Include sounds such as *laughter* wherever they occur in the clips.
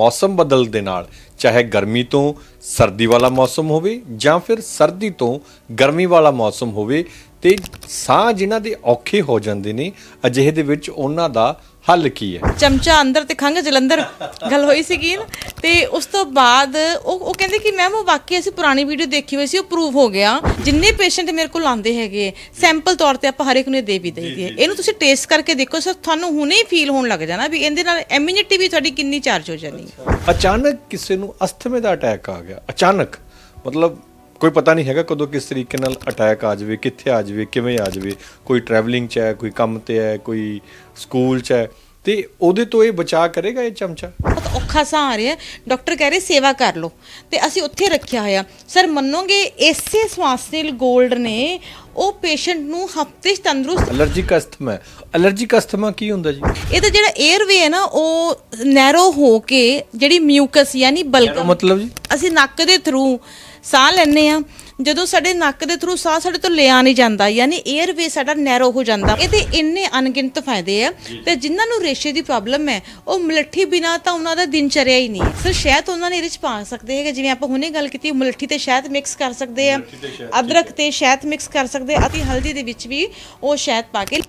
ਮੌਸਮ ਬਦਲ ਦੇ ਨਾਲ, ਚਾਹੇ ਗਰਮੀ ਤੋਂ ਸਰਦੀ ਵਾਲਾ ਮੌਸਮ ਹੋਵੇ ਜਾਂ ਫਿਰ ਸਰਦੀ ਤੋਂ ਗਰਮੀ ਵਾਲਾ ਮੌਸਮ ਹੋਵੇ, ਤੇ ਸਾਹ ਜਿਨ੍ਹਾਂ ਦੇ ਔਖੇ ਹੋ ਜਾਂਦੇ ਨੇ, ਅਜਿਹੇ ਦੇ ਵਿੱਚ ਉਹਨਾਂ ਦਾ ਹੱਲ ਕੀ ਹੈ? ਚਮਚਾ ਅੰਦਰ ਤੇ ਖੰਗ ਜਲੰਧਰ। ਗੱਲ ਹੋਈ ਸੀਗੀ ਨਾ? ਤੇ ਉਸ ਤੋਂ ਬਾਅਦ ਉਹ ਉਹ ਕਹਿੰਦੇ ਕਿ ਮੈਮ ਉਹ ਵਾਕਈ ਅਸੀਂ ਪੁਰਾਣੀ ਵੀਡੀਓ ਦੇਖੀ ਹੋਈ ਸੀ ਉਹ ਪ੍ਰੂਵ ਹੋ ਗਿਆ। ਜਿੰਨੇ ਪੇਸ਼ੈਂਟ ਮੇਰੇ ਕੋਲ ਆਉਂਦੇ ਹੈਗੇ ਸੈਂਪਲ ਤੌਰ ਤੇ ਆਪਾਂ ਹਰ ਇੱਕ ਨੂੰ ਇਹ ਦੇ ਵੀ ਦਈਦੀ ਹੈ ਇਹਨੂੰ ਤੁਸੀਂ ਟੇਸਟ ਕਰਕੇ ਦੇਖੋ ਸਰ ਤੁਹਾਨੂੰ ਹੁਣੇ ਹੀ ਫੀਲ ਹੋਣ ਲੱਗ ਜਾਣਾ ਵੀ ਇਹਦੇ ਨਾਲ ਇਮਿਊਨਿਟੀ ਵੀ ਤੁਹਾਡੀ ਕਿੰਨੀ ਚਾਰਜ ਹੋ ਜਾਣੀ। ਹੈ ਅਚਾਨਕ ਕਿਸੇ ਨੂੰ ਅਸਥਮੇ ਦਾ ਅਟੈਕ ਆ ਗਿਆ। ਅਚਾਨਕ। ਮਤਲਬ ਕੋਈ ਪਤਾ ਨਹੀਂ ਹੈਗਾ ਕਦੋਂ ਕਿਸ ਤਰੀਕੇ ਨਾਲ ਅਟੈਕ ਆ ਜਾਵੇ ਕਿੱਥੇ ਆ ਜਾਵੇ ਕਿਵੇਂ ਆ ਜਾਵੇ ਕੋਈ ਟਰੈਵਲਿੰਗ 'ਚ ਹੈ ਕੋਈ ਕੰਮ ਤੇ ਹੈ ਕੋਈ ਸਕੂਲ 'ਚ ਹੈ। ਤੇ ਉਹਦੇ ਤੋਂ ਇਹ ਬਚਾ ਕਰੇਗਾ ਇਹ ਚਮਚਾ? ਬਹੁਤ ਔਖਾ ਸਾਹ ਆ ਰਿਹਾ। ਡਾਕਟਰ ਕਹਿ ਰਹੇ ਸੇਵਾ ਕਰ ਲਓ। ਤੇ ਅਸੀਂ ਉੱਥੇ ਰੱਖਿਆ ਹੋਇਆ। ਸਰ ਮੰਨੋਗੇ ਇਸੇ ਸਵਾਸਨਿਲ 골ਡ ਨੇ ਉਹ ਪੇਸ਼ੈਂਟ ਨੂੰ ਹਫ਼ਤੇ 'ਚ ਤੰਦਰੁਸਤ ਅਲਰਜੀਕ ਅਸਥਮਾ ਹੈ। ਅਲਰਜੀਕ ਅਸਥਮਾ ਕੀ ਹੁੰਦਾ ਜੀ? ਇਹਦਾ ਜਿਹੜਾ 에ਅਰਵੇ ਹੈ ਨਾ ਉਹ ਨੈਰੋ ਹੋ ਕੇ ਜਿਹੜੀ ਮਿਊਕਸ ਯਾਨੀ ਬਲਗਮ ਮਤਲਬ ਜੀ? ਅਸੀਂ ਨੱਕ ਦੇ ਥਰੂ ਸਾਹ ਲੈਂਦੇ ਆ ਜਦੋਂ ਸਾਡੇ ਨੱਕ ਦੇ ਥਰੂ ਸਾਹ ਸਾਡੇ ਤੋਂ ਲਿਆ ਨਹੀਂ ਜਾਂਦਾ ਯਾਨੀ 에ਅਰਵੇ ਸਾਡਾ ਨੈਰੋ ਹੋ ਜਾਂਦਾ। ਇਹਦੇ ਇੰਨੇ ਅਣਗਿਣਤ ਫਾਇਦੇ ਆ ਤੇ ਜਿਨ੍ਹਾਂ ਨੂੰ ਰੇਸ਼ੇ ਦੀ ਪ੍ਰੋਬਲਮ ਹੈ ਉਹ ਮਲੱਠੀ ਬਿਨਾ ਤਾਂ ਉਹਨਾਂ ਦਾ ਦਿਨਚਰਿਆ ਹੀ ਨਹੀਂ ਸਰ ਸ਼ਹਿਦ ਉਹਨਾਂ ਨੇ ਇਹਦੇ ਚ ਪਾ ਸਕਦੇ ਹੈਗੇ ਜਿਵੇਂ ਆਪਾਂ ਹੁਣੇ ਗੱਲ ਕੀਤੀ ਮਲੱਠੀ ਤੇ ਸ਼ਹਿਦ ਮਿਕਸ ਕਰ ਸਕਦੇ ਆ ਅਦਰਕ ਤੇ ਸ਼ਹਿਦ ਮਿਕਸ ਕਰ ਸਕਦੇ ਆ ਅਤੇ ਹਲਦੀ ਦੇ ਵਿੱਚ ਵੀ ਉਹ ਸ਼ਹਿਦ ਪਾ ਕੇ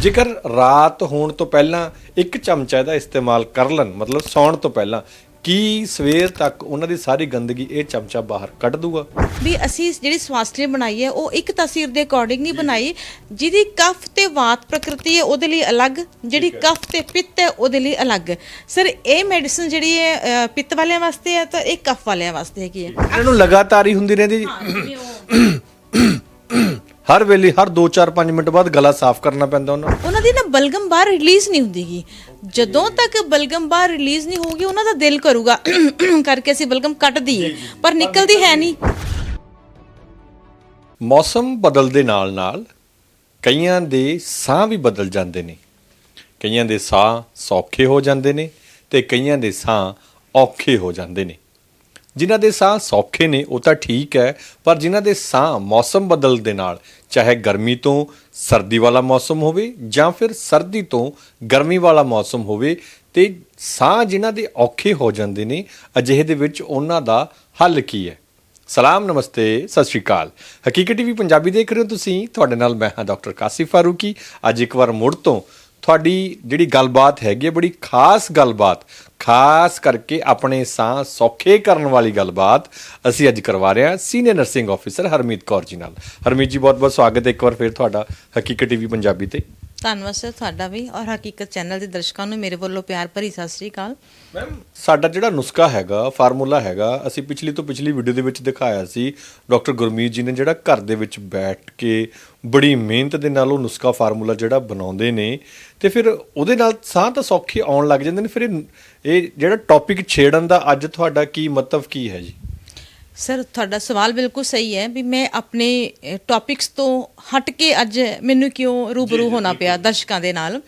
ਜੇਕਰ ਰਾਤ ਹੋਣ ਤੋਂ ਪਹਿਲਾਂ ਇੱਕ ਚਮਚਾ ਇਹਦਾ ਇਸਤੇਮਾਲ ਕਰ ਲੈਣ ਮਤਲਬ ਸੌਣ ਤੋਂ ਪਹਿਲਾਂ ਕੀ ਸਵੇਰ ਤੱਕ ਉਹਨਾਂ ਦੀ ਸਾਰੀ ਗੰਦਗੀ ਇਹ ਚਮਚਾ ਬਾਹਰ ਕੱਢ ਦੂਗਾ? ਵੀ ਅਸੀਂ ਜਿਹੜੀ ਸਵਾਸਥਲੀ ਬਣਾਈ ਹੈ ਉਹ ਇੱਕ ਤਾਸੀਰ ਦੇ ਅਕੋਰਡਿੰਗ ਨਹੀਂ ਬਣਾਈ ਜਿਹਦੀ ਕਫ ਤੇ ਵਾਤ ਪ੍ਰਕਿਰਤੀ ਹੈ ਉਹਦੇ ਲਈ ਅਲੱਗ ਜਿਹੜੀ ਕਫ ਤੇ ਪਿੱਤ ਹੈ ਉਹਦੇ ਲਈ ਅਲੱਗ। ਸਰ ਇਹ ਮੈਡੀਸਨ ਜਿਹੜੀ ਹੈ ਅ, ਪਿੱਤ ਵਾਲਿਆਂ ਵਾਸਤੇ ਹੈ ਤਾਂ ਇਹ ਕਫ ਵਾਲਿਆਂ ਵਾਸਤੇ ਹੈਗੀ ਹੈ। ਇਹਨਾਂ ਨੂੰ ਲਗਾਤਾਰ ਹੀ ਹੁੰਦੀ ਰਹਿੰਦੀ ਜੀ। ਹਰ ਵੇਲੇ ਹਰ 2-4-5 ਮਿੰਟ ਬਾਅਦ ਗਲਾ ਸਾਫ਼ ਕਰਨਾ ਪੈਂਦਾ ਉਹਨਾਂ ਨੂੰ। ਉਹਨਾਂ ਦੀ ਨਾ ਬਲਗਮ ਬਾਹਰ ਰਿਲੀਜ਼ ਨਹੀਂ ਹੁੰਦੀਗੀ। ਜਦੋਂ ਤੱਕ ਬਲਗਮ ਬਾਹਰ ਰਿਲੀਜ਼ ਨਹੀਂ ਹੋਊਗੀ ਉਹਨਾਂ ਦਾ ਦਿਲ ਕਰੂਗਾ। *coughs* ਕਰਕੇ ਅਸੀਂ ਬਲਗਮ ਕੱਟ ਦਈਏ ਪਰ ਨਿਕਲਦੀ ਹੈ ਨਹੀਂ। ਮੌਸਮ ਬਦਲਦੇ ਨਾਲ ਨਾਲ ਕਈਆਂ ਦੇ ਸਾਹ ਵੀ ਬਦਲ ਜਾਂਦੇ ਨੇ। ਕਈਆਂ ਦੇ ਸਾਹ ਸੌਖੇ ਹੋ ਜਾਂਦੇ ਨੇ ਤੇ ਕਈਆਂ ਦੇ ਸਾਹ ਔਖੇ ਹੋ ਜਾਂਦੇ ਨੇ। ਜਿਨ੍ਹਾਂ ਦੇ ਸਾਹ ਸੌਖੇ ਨੇ, ਉਹ ਤਾਂ ਠੀਕ ਹੈ, ਪਰ ਜਿਨ੍ਹਾਂ ਦੇ ਸਾਹ ਮੌਸਮ ਬਦਲ ਦੇ ਨਾਲ, ਚਾਹੇ ਗਰਮੀ ਤੋਂ ਸਰਦੀ ਵਾਲਾ ਮੌਸਮ ਹੋਵੇ ਜਾਂ ਫਿਰ ਸਰਦੀ ਤੋਂ ਗਰਮੀ ਵਾਲਾ ਮੌਸਮ ਹੋਵੇ, ਤੇ ਸਾਹ ਜਿਨ੍ਹਾਂ ਦੇ ਔਖੇ ਹੋ ਜਾਂਦੇ ਨੇ, ਅਜਿਹੇ ਦੇ ਵਿੱਚ ਉਹਨਾਂ ਦਾ ਹੱਲ ਕੀ ਹੈ? ਸਲਾਮ, ਨਮਸਤੇ, ਸਤਿ ਸ਼੍ਰੀ ਅਕਾਲ। ਹਕੀਕਤ ਟੀਵੀ ਪੰਜਾਬੀ ਦੇਖ ਰਹੇ ਹੋ ਤੁਸੀਂ, ਤੁਹਾਡੇ ਨਾਲ ਮੈਂ ਹਾਂ ਡਾਕਟਰ ਕਾਸਿਫ ਫਾਰੂਕੀ। ਅੱਜ ਇੱਕ ਵਾਰ ਮੁੜ ਤੋਂ ਤੁਹਾਡੀ ਜਿਹੜੀ ਗੱਲਬਾਤ ਹੈਗੀ ਹੈ, ਬੜੀ ਖਾਸ ਗੱਲਬਾਤ, ਖਾਸ ਕਰਕੇ ਆਪਣੇ ਸਾਹ ਸੌਖੇ ਕਰਨ ਵਾਲੀ ਗੱਲਬਾਤ ਅਸੀਂ ਅੱਜ ਕਰਵਾ ਰਹੇ ਹਾਂ senior nursing officer Harmeet Kaur ji ਨਾਲ। ਹਰਮੀਤ ਜੀ ਬਹੁਤ ਬਹੁਤ ਸਵਾਗਤ ਹੈ ਇੱਕ ਵਾਰ ਫਿਰ ਤੁਹਾਡਾ ਹਕੀਕਤ ਟੀਵੀ ਪੰਜਾਬੀ ਤੇ। ਧੰਨਵਾਦ ਸਰ ਤੁਹਾਡਾ ਵੀ ਔਰ ਹਕੀਕਤ ਚੈਨਲ ਦੇ ਦਰਸ਼ਕਾਂ ਨੂੰ ਮੇਰੇ ਵੱਲੋਂ ਪਿਆਰ ਭਰੀ ਸਤਿ ਸ੍ਰੀ ਅਕਾਲ। ਮੈਮ ਸਾਡਾ ਜਿਹੜਾ ਨੁਸਖਾ ਹੈਗਾ, ਫਾਰਮੂਲਾ ਹੈਗਾ, ਅਸੀਂ ਪਿਛਲੀ ਤੋਂ ਪਿਛਲੀ ਵੀਡੀਓ ਦੇ ਵਿੱਚ ਦਿਖਾਇਆ ਸੀ। ਡਾਕਟਰ ਗੁਰਮੀਤ ਜੀ ਨੇ ਜਿਹੜਾ ਘਰ ਦੇ ਵਿੱਚ ਬੈਠ ਕੇ ਬੜੀ ਮਿਹਨਤ ਦੇ ਨਾਲ ਉਹ ਨੁਸਖਾ ਫਾਰਮੂਲਾ ਜਿਹੜਾ ਬਣਾਉਂਦੇ ਨੇ, ਤੇ ਫਿਰ ਉਹਦੇ ਨਾਲ ਸਾਹ ਤਾਂ ਸੌਖੇ ਆਉਣ ਲੱਗ ਜਾਂਦੇ ਨੇ। ਫਿਰ ਇਹ ਇਹ ਜਿਹੜਾ ਟੌਪਿਕ ਛੇੜਨ ਦਾ ਅੱਜ ਤੁਹਾਡਾ ਕੀ ਮਤਲਬ ਕੀ ਹੈ ਜੀ? ਸਰ ਤੁਹਾਡਾ ਸਵਾਲ ਬਿਲਕੁਲ ਸਹੀ ਹੈ ਵੀ ਮੈਂ ਆਪਣੇ ਟੌਪਿਕਸ ਤੋਂ ਹਟ ਕੇ ਅੱਜ ਮੈਨੂੰ ਕਿਉਂ ਰੂਬਰੂ ਹੋਣਾ ਪਿਆ ਦਰਸ਼ਕਾਂ ਦੇ ਨਾਲ?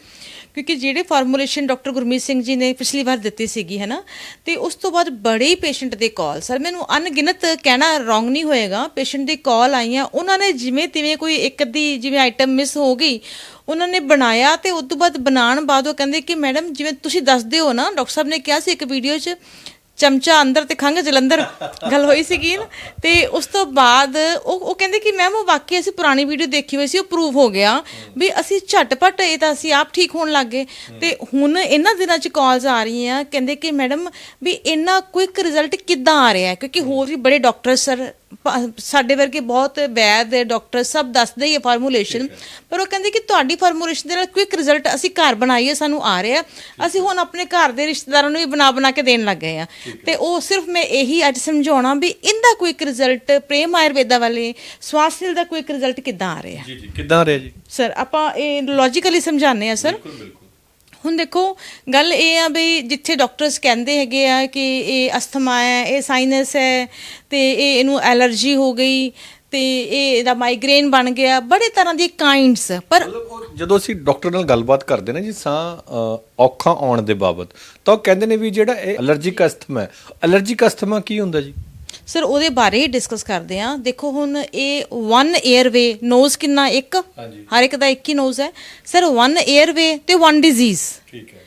ਕਿਉਂਕਿ ਜਿਹੜੇ ਫਾਰਮੂਲੇਸ਼ਨ ਡਾਕਟਰ ਗੁਰਮੀਤ ਸਿੰਘ ਜੀ ਨੇ ਪਿਛਲੀ ਵਾਰ ਦਿੱਤੀ ਸੀਗੀ ਹੈ ਨਾ? ਤੇ ਉਸ ਤੋਂ ਬਾਅਦ ਬੜੇ ਪੇਸ਼ੈਂਟ ਦੇ ਕਾਲ ਸਰ ਮੈਨੂੰ ਅਣਗਿਣਤ ਕਹਿਣਾ ਰੋਂਗ ਨਹੀਂ ਹੋਏਗਾ। ਪੇਸ਼ੈਂਟ ਦੀ ਕਾਲ ਆਈਆਂ ਉਹਨਾਂ ਨੇ ਜਿਵੇਂ ਤਿਵੇਂ ਕੋਈ ਇੱਕ ਅੱਧੀ ਜਿਵੇਂ ਆਈਟਮ ਮਿਸ ਹੋ ਗਈ ਉਹਨਾਂ ਨੇ ਬਣਾਇਆ ਤੇ ਉਸ ਤੋਂ ਬਾਅਦ ਬਣਾਉਣ ਬਾਅਦ ਉਹ ਕਹਿੰਦੇ ਕਿ ਮੈਡਮ ਜਿਵੇਂ ਤੁਸੀਂ ਦੱਸਦੇ ਹੋ ਨਾ ਡਾਕਟਰ ਸਾਹਿਬ ਨੇ ਕਿਹਾ ਸੀ ਇੱਕ ਵੀਡੀਓ 'ਚ ਚਮਚਾ ਅੰਦਰ ਤੇ ਖੰਗ ਜਲੰਧਰ ਗੱਲ ਹੋਈ ਸੀਗੀ ਨਾ। ਤੇ ਉਸ ਤੋਂ ਬਾਅਦ ਉਹ ਉਹ ਕਹਿੰਦੇ ਕਿ ਮੈਮ, ਉਹ ਵਾਕਈ ਅਸੀਂ ਪੁਰਾਣੀ ਵੀਡੀਓ ਦੇਖੀ ਹੋਈ ਸੀ, ਉਹ ਪ੍ਰੂਵ ਹੋ ਗਿਆ ਵੀ ਅਸੀਂ ਝਟਪਟ ਇਹ ਤਾਂ ਅਸੀਂ ਆਪ ਠੀਕ ਹੋਣ ਲੱਗ ਗਏ। ਤੇ ਹੁਣ ਇਹਨਾਂ ਦਿਨਾਂ 'ਚ ਕਾਲਸ ਆ ਰਹੀਆਂ, ਕਹਿੰਦੇ ਕਿ ਮੈਡਮ ਵੀ ਇੰਨਾ ਕੁਇਕ ਰਿਜ਼ਲਟ ਕਿੱਦਾਂ ਆ ਰਿਹਾ? ਕਿਉਂਕਿ ਹੋਰ ਵੀ ਬੜੇ ਡਾਕਟਰ ਸਰ ਸਾਡੇ ਵਰਗੇ ਬਹੁਤ ਵੈਦ ਡਾਕਟਰ ਸਭ ਦੱਸਦੇ ਹੀ ਫਾਰਮੂਲੇਸ਼ਨ ਪਰ ਉਹ ਕਹਿੰਦੇ ਕਿ ਤੁਹਾਡੀ ਫਾਰਮੂਲੇਸ਼ਨ ਦੇ ਨਾਲ ਕੁਇਕ ਰਿਜ਼ਲਟ ਅਸੀਂ ਘਰ ਬਣਾਈਏ ਸਾਨੂੰ ਆ ਰਿਹਾ। ਅਸੀਂ ਹੁਣ ਆਪਣੇ ਘਰ ਦੇ ਰਿਸ਼ਤੇਦਾਰਾਂ ਨੂੰ ਵੀ ਬਣਾ ਬਣਾ ਕੇ ਦੇਣ ਲੱਗ ਗਏ ਆ। ਤੇ ਉਹ ਸਿਰਫ ਮੈਂ ਇਹੀ ਅੱਜ ਸਮਝਾਉਣਾ ਵੀ ਇਹਦਾ ਕੁਇਕ ਰਿਜ਼ਲਟ ਪ੍ਰੇਮ ਆਯੁਰਵੇਦਾ ਵਾਲੇ ਸਵਾਸਥਿਲ ਦਾ ਕੁਇਕ ਰਿਜ਼ਲਟ ਕਿੱਦਾਂ ਆ ਰਿਹਾ? ਜੀ ਜੀ ਕਿੱਦਾਂ ਆ ਰਿਹਾ ਜੀ? ਸਰ ਆਪਾਂ ਇਹ ਲੌਜੀਕਲੀ ਸਮਝਾਉਂਦੇ ਆ ਸਰ ਹੁਣ ਦੇਖੋ, ਗੱਲ ਇਹ ਆ ਵੀ ਜਿੱਥੇ ਡਾਕਟਰਸ ਕਹਿੰਦੇ ਹੈਗੇ ਆ ਕਿ ਇਹ ਅਸਥਮਾ ਹੈ, ਇਹ ਸਾਈਨਸ ਹੈ, ਤੇ ਇਹ ਇਹਨੂੰ ਐਲਰਜੀ ਹੋ ਗਈ, ਤੇ ਇਹ ਇਹਦਾ ਮਾਈਗ੍ਰੇਨ ਬਣ ਗਿਆ, ਬੜੇ ਤਰ੍ਹਾਂ ਦੀ ਕਾਈਂਡਸ ਪਰ ਜਦੋਂ ਅਸੀਂ ਡਾਕਟਰ ਨਾਲ ਗੱਲਬਾਤ ਕਰਦੇ ਨੇ ਜੀ ਸਾਹ ਔਖਾ ਆਉਣ ਦੇ ਬਾਬਤ, ਤਾਂ ਉਹ ਕਹਿੰਦੇ ਨੇ ਵੀ ਜਿਹੜਾ ਇਹ ਅਲਰਜੀਕ ਅਸਥਮਾ ਹੈ ਅਲਰਜੀਕ ਅਸਥਮਾ ਕੀ ਹੁੰਦਾ ਜੀ? ਸਰ ਉਹਦੇ ਬਾਰੇ ਹੀ ਡਿਸਕਸ ਕਰਦੇ ਆ ਦੇਖੋ ਹੁਣ ਇਹ ਵਨ 에ਅਰਵੇ ਨੋਜ਼ ਕਿੰਨਾ ਇੱਕ। ਹਰ ਇੱਕ ਦਾ ਇੱਕ ਹੀ ਨੋਜ਼ ਹੈ। ਸਰ ਵਨ 에ਅਰਵੇ ਤੇ ਵਨ ਡਿਜ਼ੀਜ਼ ਠੀਕ ਹੈ।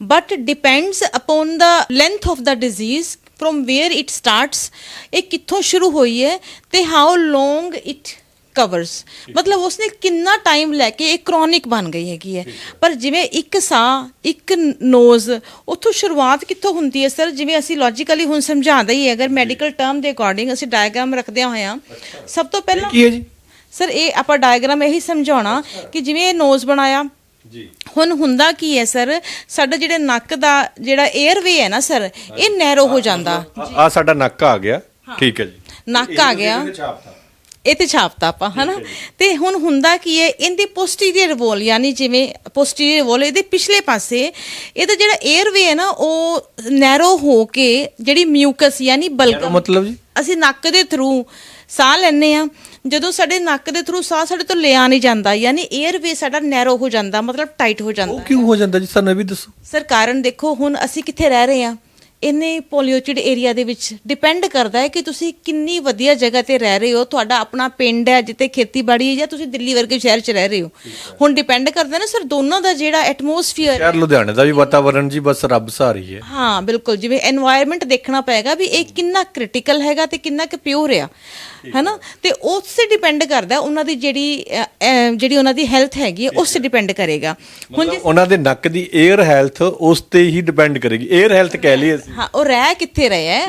But depends upon the length of the disease from where it starts ਇਹ ਕਿੱਥੋਂ ਸ਼ੁਰੂ ਹੋਈ ਹੈ ਤੇ ਹਾਊ ਲੌਂਗ ਇਟ ਕਵਰਸ ਮਤਲਬ ਉਸਨੇ ਕਿੰਨਾ ਟਾਈਮ ਲੈ ਕੇ ਇਹ ਕ੍ਰੋਨਿਕ ਬਣ ਗਈ ਹੈਗੀ ਹੈ। ਪਰ ਜਿਵੇਂ ਇੱਕ ਸਾਹ ਇੱਕ ਨੋਜ਼ ਉੱਥੋਂ ਸ਼ੁਰੂਆਤ ਕਿੱਥੋਂ ਹੁੰਦੀ ਹੈ ਸਰ? ਜਿਵੇਂ ਅਸੀਂ ਲੌਜੀਕਲੀ ਹੁਣ ਸਮਝਾਉਂਦਾ ਹੀ ਹੈ ਅਗਰ ਮੈਡੀਕਲ ਟਰਮ ਦੇ ਅਕੋਰਡਿੰਗ ਅਸੀਂ ਡਾਇਗਰਾਮ ਰੱਖਦੇ ਹੋਇਆ ਸਭ ਤੋਂ ਪਹਿਲਾਂ ਕੀ ਹੈ ਜੀ? ਸਰ ਇਹ ਆਪਾਂ ਡਾਇਗਰਾਮ ਇਹੀ ਸਮਝਾਉਣਾ ਕਿ ਜਿਵੇਂ ਇਹ ਨੋਜ਼ ਬਣਾਇਆ ਜੀ। ਹੁਣ ਹੁੰਦਾ ਕੀ ਹੈ ਸਰ? ਸਾਡਾ ਜਿਹੜੇ ਨੱਕ ਦਾ ਜਿਹੜਾ 에ਅਰਵੇ ਹੈ ਨਾ ਸਰ ਇਹ ਨੈਰੋ ਹੋ ਜਾਂਦਾ। ਆ ਸਾਡਾ ਨੱਕ ਆ ਗਿਆ। ਠੀਕ ਹੈ ਜੀ। ਨੱਕ ਆ ਗਿਆ। ਇਹ ਤੇ ਛਾਪਤਾ ਆਪਾਂ ਹਨਾ? ਤੇ ਹੁਣ ਹੁੰਦਾ ਕੀ ਹੈ ਇਹਦੀ ਪੋਸਟੀਰੀਅਰ ਵੋਲ ਯਾਨੀ ਜਿਵੇਂ ਪੋਸਟੀਰੀਅਰ ਵੋਲ ਇਹਦੇ ਪਿਛਲੇ ਪਾਸੇ ਇਹਦਾ ਜਿਹੜਾ 에ਅਰਵੇ ਹੈ ਨਾ ਉਹ ਨੈਰੋ ਹੋ ਕੇ ਜਿਹੜੀ ਮਿਊਕਸ ਯਾਨੀ ਬਲਗਮ ਮਤਲਬ ਜੀ? ਅਸੀਂ ਨੱਕ ਦੇ ਥਰੂ ਸਾਹ ਲੈਂਦੇ ਆ ਜਦੋਂ ਸਾਡੇ ਨੱਕ ਦੇ ਥਰੂ ਸਾਹ ਸਾਡੇ ਤੋਂ ਲਿਆ ਨਹੀਂ ਜਾਂਦਾ ਯਾਨੀ 에ਅਰਵੇ ਸਾਡਾ ਨੈਰੋ ਹੋ ਜਾਂਦਾ ਮਤਲਬ ਟਾਈਟ ਹੋ ਜਾਂਦਾ। ਉਹ ਕਿਉਂ ਹੋ ਜਾਂਦਾ ਜੀ? ਸਾਨੂੰ ਇਹ ਵੀ ਦੱਸੋ। ਸਰ ਕਾਰਨ ਦੇਖੋ ਹੁਣ ਅਸੀਂ ਕਿੱਥੇ ਰਹਿ ਰਹੇ ਹਾਂ? ਇਹਨੇ ਪੋਲੀਓਚਿਡ ਏਰੀਆ ਦੇ ਵਿੱਚ ਡਿਪੈਂਡ ਕਰਦਾ ਹੈ ਕਿ ਤੁਸੀਂ ਕਿੰਨੀ ਵਧੀਆ ਜਗ੍ਹਾ ਤੇ ਰਹਿ ਰਹੇ ਹੋ ਤੁਹਾਡਾ ਆਪਣਾ ਪਿੰਡ ਹੈ ਜਿੱਤੇ ਖੇਤੀਬਾੜੀ ਹੈ ਜਾਂ ਤੁਸੀਂ ਦਿੱਲੀ ਵਰਗੇ ਸ਼ਹਿਰ 'ਚ ਰਹਿ ਰਹੇ ਹੋ। ਹੁਣ ਡਿਪੈਂਡ ਕਰਦਾ ਨਾ ਸਰ ਦੋਨੋਂ ਦਾ ਜਿਹੜਾ ਐਟਮੋਸਫੀਅਰ ਸ਼ਹਿਰ ਲੁਧਿਆਣੇ ਦਾ ਵੀ ਵਾਤਾਵਰਣ ਜੀ ਬਸ ਰੱਬ ਸਹਾਰੀ ਹੈ। ਹਾਂ ਬਿਲਕੁਲ ਜਿਵੇਂ এনवायरमेंट ਦੇਖਣਾ ਪਏਗਾ ਵੀ ਇਹ ਕਿੰਨਾ ਕ੍ਰਿਟੀਕਲ ਹੈਗਾ ਤੇ ਕਿੰਨਾ ਕਿ ਪਿਓਰ ਆ ਹੈਨਾ? ਤੇ ਉਸ ਡਿਪੈਂਡ ਕਰਦਾ ਉਹਨਾਂ ਦੀ ਜਿਹੜੀ ਜਿਹੜੀ ਉਹਨਾਂ ਦੀ ਹੈਲਥ ਹੈਗੀ ਉਸ ਤੇ ਡਿਪੈਂਡ ਕਰੇਗਾ। ਹੁਣ ਉਹਨਾਂ ਦੇ ਨੱਕ ਦੀ 에ਅਰ ਹੈਲਥ ਉਸ ਤੇ ਹੀ ਡਿਪੈਂਡ ਕਰੇਗੀ। 에ਅਰ ਹੈਲਥ ਕਹਿ ਲਈ ਅਸੀਂ। ਹਾਂ ਉਹ ਰਹਿ ਕਿੱਥੇ ਰਹੇ ਹੈ?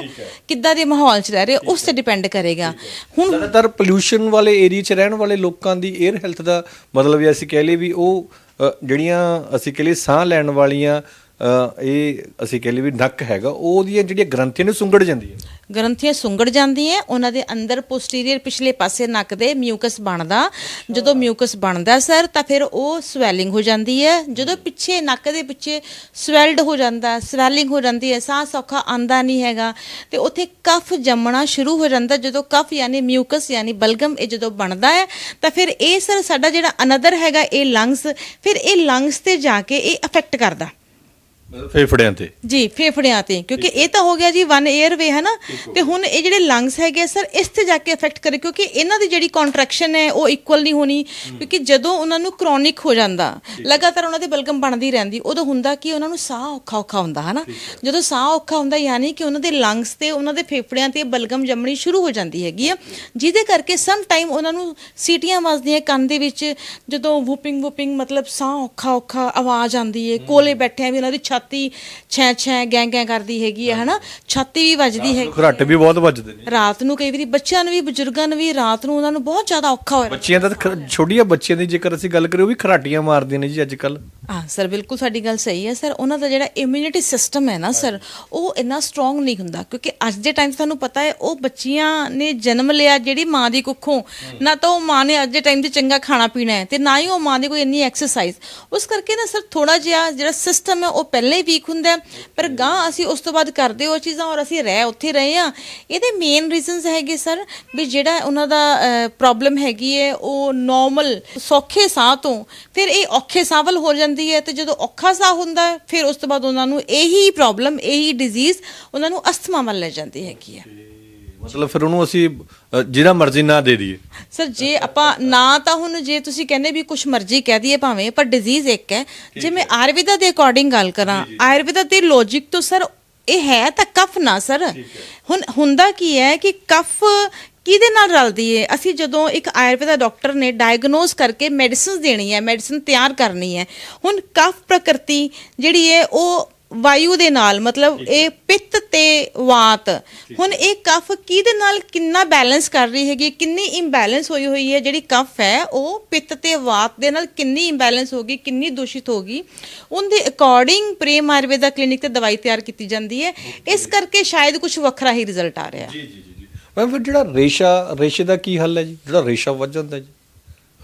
ਕਿੱਦਾਂ ਦੇ ਮਾਹੌਲ 'ਚ ਰਹਿ ਰਹੇ ਉਸ ਤੇ ਡਿਪੈਂਡ ਕਰੇਗਾ। ਹੁਣ ਜ਼ਿਆਦਾਤਰ ਪੋਲੂਸ਼ਨ ਵਾਲੇ ਏਰੀਆ 'ਚ ਰਹਿਣ ਵਾਲੇ ਲੋਕਾਂ ਦੀ 에ਅਰ ਹੈਲਥ ਦਾ ਮਤਲਬ ਇਹ ਅਸੀਂ ਕਹਿ ਲਈ ਵੀ ਉਹ ਅ, ਜਿਹੜੀਆਂ ਅਸੀਂ ਕਹਿ ਲਈ ਸਾਹ ਲੈਣ ਵਾਲੀਆਂ ਇਹ ਅਸੀਂ ਕਹਿ ਲਈ ਵੀ ਨੱਕ ਹੈਗਾ, ਉਹਦੀਆਂ ਜਿਹੜੀਆਂ ਗ੍ਰੰਥੀਆਂ ਨੇ ਸੁੰਗੜ ਜਾਂਦੀਆਂ। ਗ੍ਰੰਥੀਆਂ ਸੁੰਗੜ ਜਾਂਦੀਆਂ, ਉਹਨਾਂ ਦੇ ਅੰਦਰ ਪੋਸਟੀਰੀਅਰ ਪਿਛਲੇ ਪਾਸੇ ਨੱਕ ਦੇ ਮਿਊਕਸ ਬਣਦਾ। ਜਦੋਂ ਮਿਊਕਸ ਬਣਦਾ ਸਰ, ਤਾਂ ਫਿਰ ਉਹ ਸਵੈਲਿੰਗ ਹੋ ਜਾਂਦੀ ਹੈ। ਜਦੋਂ ਪਿੱਛੇ ਨੱਕ ਦੇ ਪਿੱਛੇ ਸਵੈਲਡ ਹੋ ਜਾਂਦਾ ਸਵੈਲਿੰਗ ਹੋ ਜਾਂਦੀ ਹੈ, ਸਾਹ ਸੌਖਾ ਆਂਦਾ ਨਹੀਂ ਹੈਗਾ, ਤੇ ਉੱਥੇ ਕਫ ਜੰਮਣਾ ਸ਼ੁਰੂ ਹੋ ਜਾਂਦਾ। ਜਦੋਂ ਕਫ ਯਾਨੀ ਮਿਊਕਸ ਯਾਨੀ ਬਲਗਮ ਇਹ ਜਦੋਂ ਬਣਦਾ ਹੈ, ਤਾਂ ਫਿਰ ਇਹ ਸਰ ਸਾਡਾ ਜਿਹੜਾ ਅਨਦਰ ਹੈਗਾ, ਇਹ ਲੰਗਸ ਫਿਰ ਇਹ ਲੰਗਸ ਤੇ ਜਾ ਕੇ ਇਹ ਅਫੈਕਟ ਕਰਦਾ। ਫੇਫੜਿਆਂ ਤੇ। ਜੀ ਫੇਫੜਿਆਂ ਤੇ ਕਿਉਂਕਿ ਇਹ ਤਾਂ ਹੋ ਗਿਆ ਜੀ ਵਨ 에ਅਰਵੇ ਹੈ ਨਾ ਤੇ ਹੁਣ ਇਹ ਜਿਹੜੇ ਲੰਗਸ ਹੈਗੇ ਸਰ ਇਸ ਤੇ ਜਾ ਕੇ ਅਫੈਕਟ ਕਰੇ ਕਿਉਂਕਿ ਇਹਨਾਂ ਦੀ ਜਿਹੜੀ ਕੰਟਰੈਕਸ਼ਨ ਹੈ ਉਹ ਇਕੁਅਲ ਨਹੀਂ ਹੋਣੀ ਕਿਉਂਕਿ ਜਦੋਂ ਉਹਨਾਂ ਨੂੰ ਕ੍ਰੋਨਿਕ ਹੋ ਜਾਂਦਾ ਲਗਾਤਾਰ ਉਹਨਾਂ ਦੀ ਬਲਗਮ ਬਣਦੀ ਰਹਿੰਦੀ ਉਦੋਂ ਹੁੰਦਾ ਕਿ ਉਹਨਾਂ ਨੂੰ ਸਾਹ ਔਖਾ ਔਖਾ ਹੁੰਦਾ ਹੈ। ਨਾ ਜਦੋਂ ਸਾਹ ਔਖਾ ਹੁੰਦਾ ਯਾਨੀ ਕਿ ਉਹਨਾਂ ਦੇ ਲੰਗਸ ਤੇ ਉਹਨਾਂ ਦੇ ਫੇਫੜਿਆਂ ਤੇ ਬਲਗਮ ਜੰਮਣੀ ਸ਼ੁਰੂ ਹੋ ਜਾਂਦੀ ਹੈਗੀ ਆ। ਜਿਹਦੇ ਕਰਕੇ ਸਮ ਟਾਈਮ ਉਹਨਾਂ ਨੂੰ ਸੀਟੀਆਂ ਵੱਜਦੀਆਂ ਕੰਨ ਦੇ ਵਿੱਚ ਜਦੋਂ ਵੂਪਿੰਗ ਵੂਪਿੰਗ ਮਤਲਬ ਸਾਹ ਔਖਾ ਔਖਾ ਆਵਾਜ਼ ਆਉਂਦੀ ਹੈ। ਕੋਲੇ ਬੈਠਿਆਂ ਵੀ ਉਹਨਾਂ ਦੀ ਛਾਤੀ ਛੈ ਛੈ ਗੈਂ ਗੈਂ ਕਰਦੀ ਹੈਗੀ ਹੈ ਹਨਾ? ਛਾਤੀ ਵੀ ਵੱਜਦੀ ਹੈ ਖਰਾਟ ਵੀ ਬਹੁਤ ਵੱਜਦੇ ਨੇ। ਰਾਤ ਨੂੰ ਕਈ ਵਾਰੀ ਬੱਚਿਆਂ ਨੂੰ ਵੀ ਬਜ਼ੁਰਗਾਂ ਨੂੰ ਵੀ ਰਾਤ ਨੂੰ ਉਹਨਾਂ ਨੂੰ ਬਹੁਤ ਜ਼ਿਆਦਾ ਔਖਾ ਹੋਇਆ ਬੱਚਿਆਂ ਦਾ ਤਾਂ ਖ- ਛੋਟੀਆਂ ਬੱਚਿਆਂ ਦੀ ਜੇਕਰ ਅਸੀਂ ਗੱਲ ਕਰੀਏ ਉਹ ਵੀ ਖਰਾਟੀਆਂ ਮਾਰਦੀਆਂ ਨੇ ਜੀ ਅੱਜ ਕੱਲ ਹਾਂ ਸਰ ਬਿਲਕੁਲ ਸਾਡੀ ਗੱਲ ਸਹੀ ਹੈ। ਸਰ ਉਹਨਾਂ ਦਾ ਜਿਹੜਾ ਇਮਿਊਨਿਟੀ ਸਿਸਟਮ ਹੈ ਨਾ ਸਰ ਉਹ ਇੰਨਾ ਸਟਰੋਂਗ ਨਹੀਂ ਹੁੰਦਾ। ਕਿਉਂਕਿ ਅੱਜ ਦੇ ਟਾਈਮ 'ਚ ਤੁਹਾਨੂੰ ਪਤਾ ਹੈ ਉਹ ਬੱਚੀਆਂ ਨੇ ਜਨਮ ਲਿਆ ਜਿਹੜੀ ਮਾਂ ਦੀ ਕੁੱਖੋਂ। ਨਾ ਤਾਂ ਉਹ ਮਾਂ ਨੇ ਅੱਜ ਦੇ ਟਾਈਮ 'ਤੇ ਚੰਗਾ ਖਾਣਾ ਪੀਣਾ ਹੈ ਤੇ ਨਾ ਹੀ ਉਹ ਮਾਂ ਦੀ ਕੋਈ ਇੰਨੀ ਐਕਸਰਸਾਈਜ਼ ਉਸ ਕਰਕੇ ਨਾ ਸਰ ਥੋੜਾ ਜਿਹਾ ਜਿਹੜਾ ਸਿਸਟਮ ਹੈ ਉਹ ਪਹਿਲਾਂ ਹੀ ਵੀਕ ਹੁੰਦਾ ਪਰ ਗਾਂ ਅਸੀਂ ਉਸ ਤੋਂ ਬਾਅਦ ਕਰਦੇ ਉਹ ਚੀਜ਼ਾਂ ਔਰ ਅਸੀਂ ਰਹਿ ਉੱਥੇ ਰਹੇ ਆ ਇਹਦੇ ਮੇਨ ਰੀਜ਼ਨਸ ਹੈਗੇ ਸਰ ਵੀ ਜਿਹੜਾ ਉਹਨਾਂ ਦਾ ਪ੍ਰੋਬਲਮ ਹੈਗੀ ਹੈ ਉਹ ਨਾਰਮਲ ਸੌਖੇ ਸਾਹ ਤੋਂ ਫਿਰ ਇਹ ਔਖੇ ਸਾਹ ਵੱਲ ਹੋ ਜਾਂਦੀ ਹੈ ਤੇ ਜਦੋਂ ਔਖਾ ਸਾਹ ਹੁੰਦਾ ਫਿਰ ਉਸ ਤੋਂ ਬਾਅਦ ਉਹਨਾਂ ਨੂੰ ਇਹੀ ਪ੍ਰੋਬਲਮ ਇਹੀ ਡਿਜ਼ੀਜ਼ ਉਹਨਾਂ ਨੂੰ ਅਸਥਮਾ ਵੱਲ ਲੈ ਜਾਂਦੀ ਹੈਗੀ ਹੈ। ਮਤਲਬ ਫਿਰ ਉਹਨੂੰ ਅਸੀਂ ਅ, ਜਿਹਦਾ ਮਰਜ਼ੀ ਨਾ ਦੇ ਦਈਏ। ਸਰ ਜੇ ਆਪਾਂ ਨਾ ਤਾਂ ਹੁਣ ਜੇ ਤੁਸੀਂ ਕਹਿੰਦੇ ਵੀ ਕੁਝ ਮਰਜ਼ੀ ਕਹਿ ਦਈਏ ਭਾਵੇਂ ਪਰ ਡਿਜ਼ੀਜ਼ ਇੱਕ ਹੈ। ਜੇ ਮੈਂ ਆਯੁਰਵੇਦਾ ਦੇ ਅਕੋਰਡਿੰਗ ਗੱਲ ਕਰਾਂ ਆਯੁਰਵੇਦਾ ਦੇ ਲੌਜੀਕ ਤੋਂ ਸਰ ਇਹ ਹੈ ਤਾਂ ਕਫ ਨਾ ਸਰ। ਹੁਣ ਹੁੰਦਾ ਕੀ ਹੈ ਕਿ ਕਫ ਕਿਹਦੇ ਨਾਲ ਰਲਦੀ ਹੈ ਅਸੀਂ ਜਦੋਂ ਇੱਕ ਆਯੁਰਵੇਦਾ ਡਾਕਟਰ ਨੇ ਡਾਇਗਨੋਸ ਕਰਕੇ ਮੈਡੀਸਿਨਸ ਦੇਣੀ ਹੈ ਮੈਡੀਸਿਨ ਤਿਆਰ ਕਰਨੀ ਹੈ ਹੁਣ ਕਫ ਪ੍ਰਕਿਰਤੀ ਜਿਹੜੀ ਹੈ ਉਹ ਵਾਯੂ ਦੇ ਨਾਲ ਮਤਲਬ ਇਹ ਪਿੱਤ ਤੇ ਵਾਤ। ਹੁਣ ਇਹ ਕਫ ਕਿਹਦੇ ਨਾਲ ਕਿੰਨਾ ਬੈਲੈਂਸ ਕਰ ਰਹੀ ਹੈਗੀ? ਕਿੰਨੀ ਇੰਬੈਲੈਂਸ ਹੋਈ ਹੋਈ ਹੈ? ਜਿਹੜੀ ਕਫ ਹੈ ਉਹ ਪਿੱਤ ਤੇ ਵਾਤ ਦੇ ਨਾਲ ਕਿੰਨੀ ਇੰਬੈਲੈਂਸ ਹੋਗੀ ਕਿੰਨੀ ਦੂਸ਼ਿਤ ਹੋਗੀ ਉਹਦੇ ਅਕੋਰਡਿੰਗ ਪ੍ਰੇਮ ਆਯੁਰਵੇਦਾ ਕਲੀਨਿਕ ਤੇ ਦਵਾਈ ਤਿਆਰ ਕੀਤੀ ਜਾਂਦੀ ਹੈ। ਇਸ ਕਰਕੇ ਸ਼ਾਇਦ ਕੁਝ ਵੱਖਰਾ ਹੀ ਰਿਜ਼ਲਟ ਆ ਰਿਹਾ। ਜੀ ਜੀ ਜੀ ਮੈਂ ਫਿਰ ਜਿਹੜਾ ਰੇਸ਼ਾ ਰੇਸ਼ੇ ਦਾ ਕੀ ਹੱਲ ਹੈ ਜੀ? ਜਿਹੜਾ ਰੇਸ਼ਾ ਵੱਧ ਜਾਂਦਾ ਜੀ?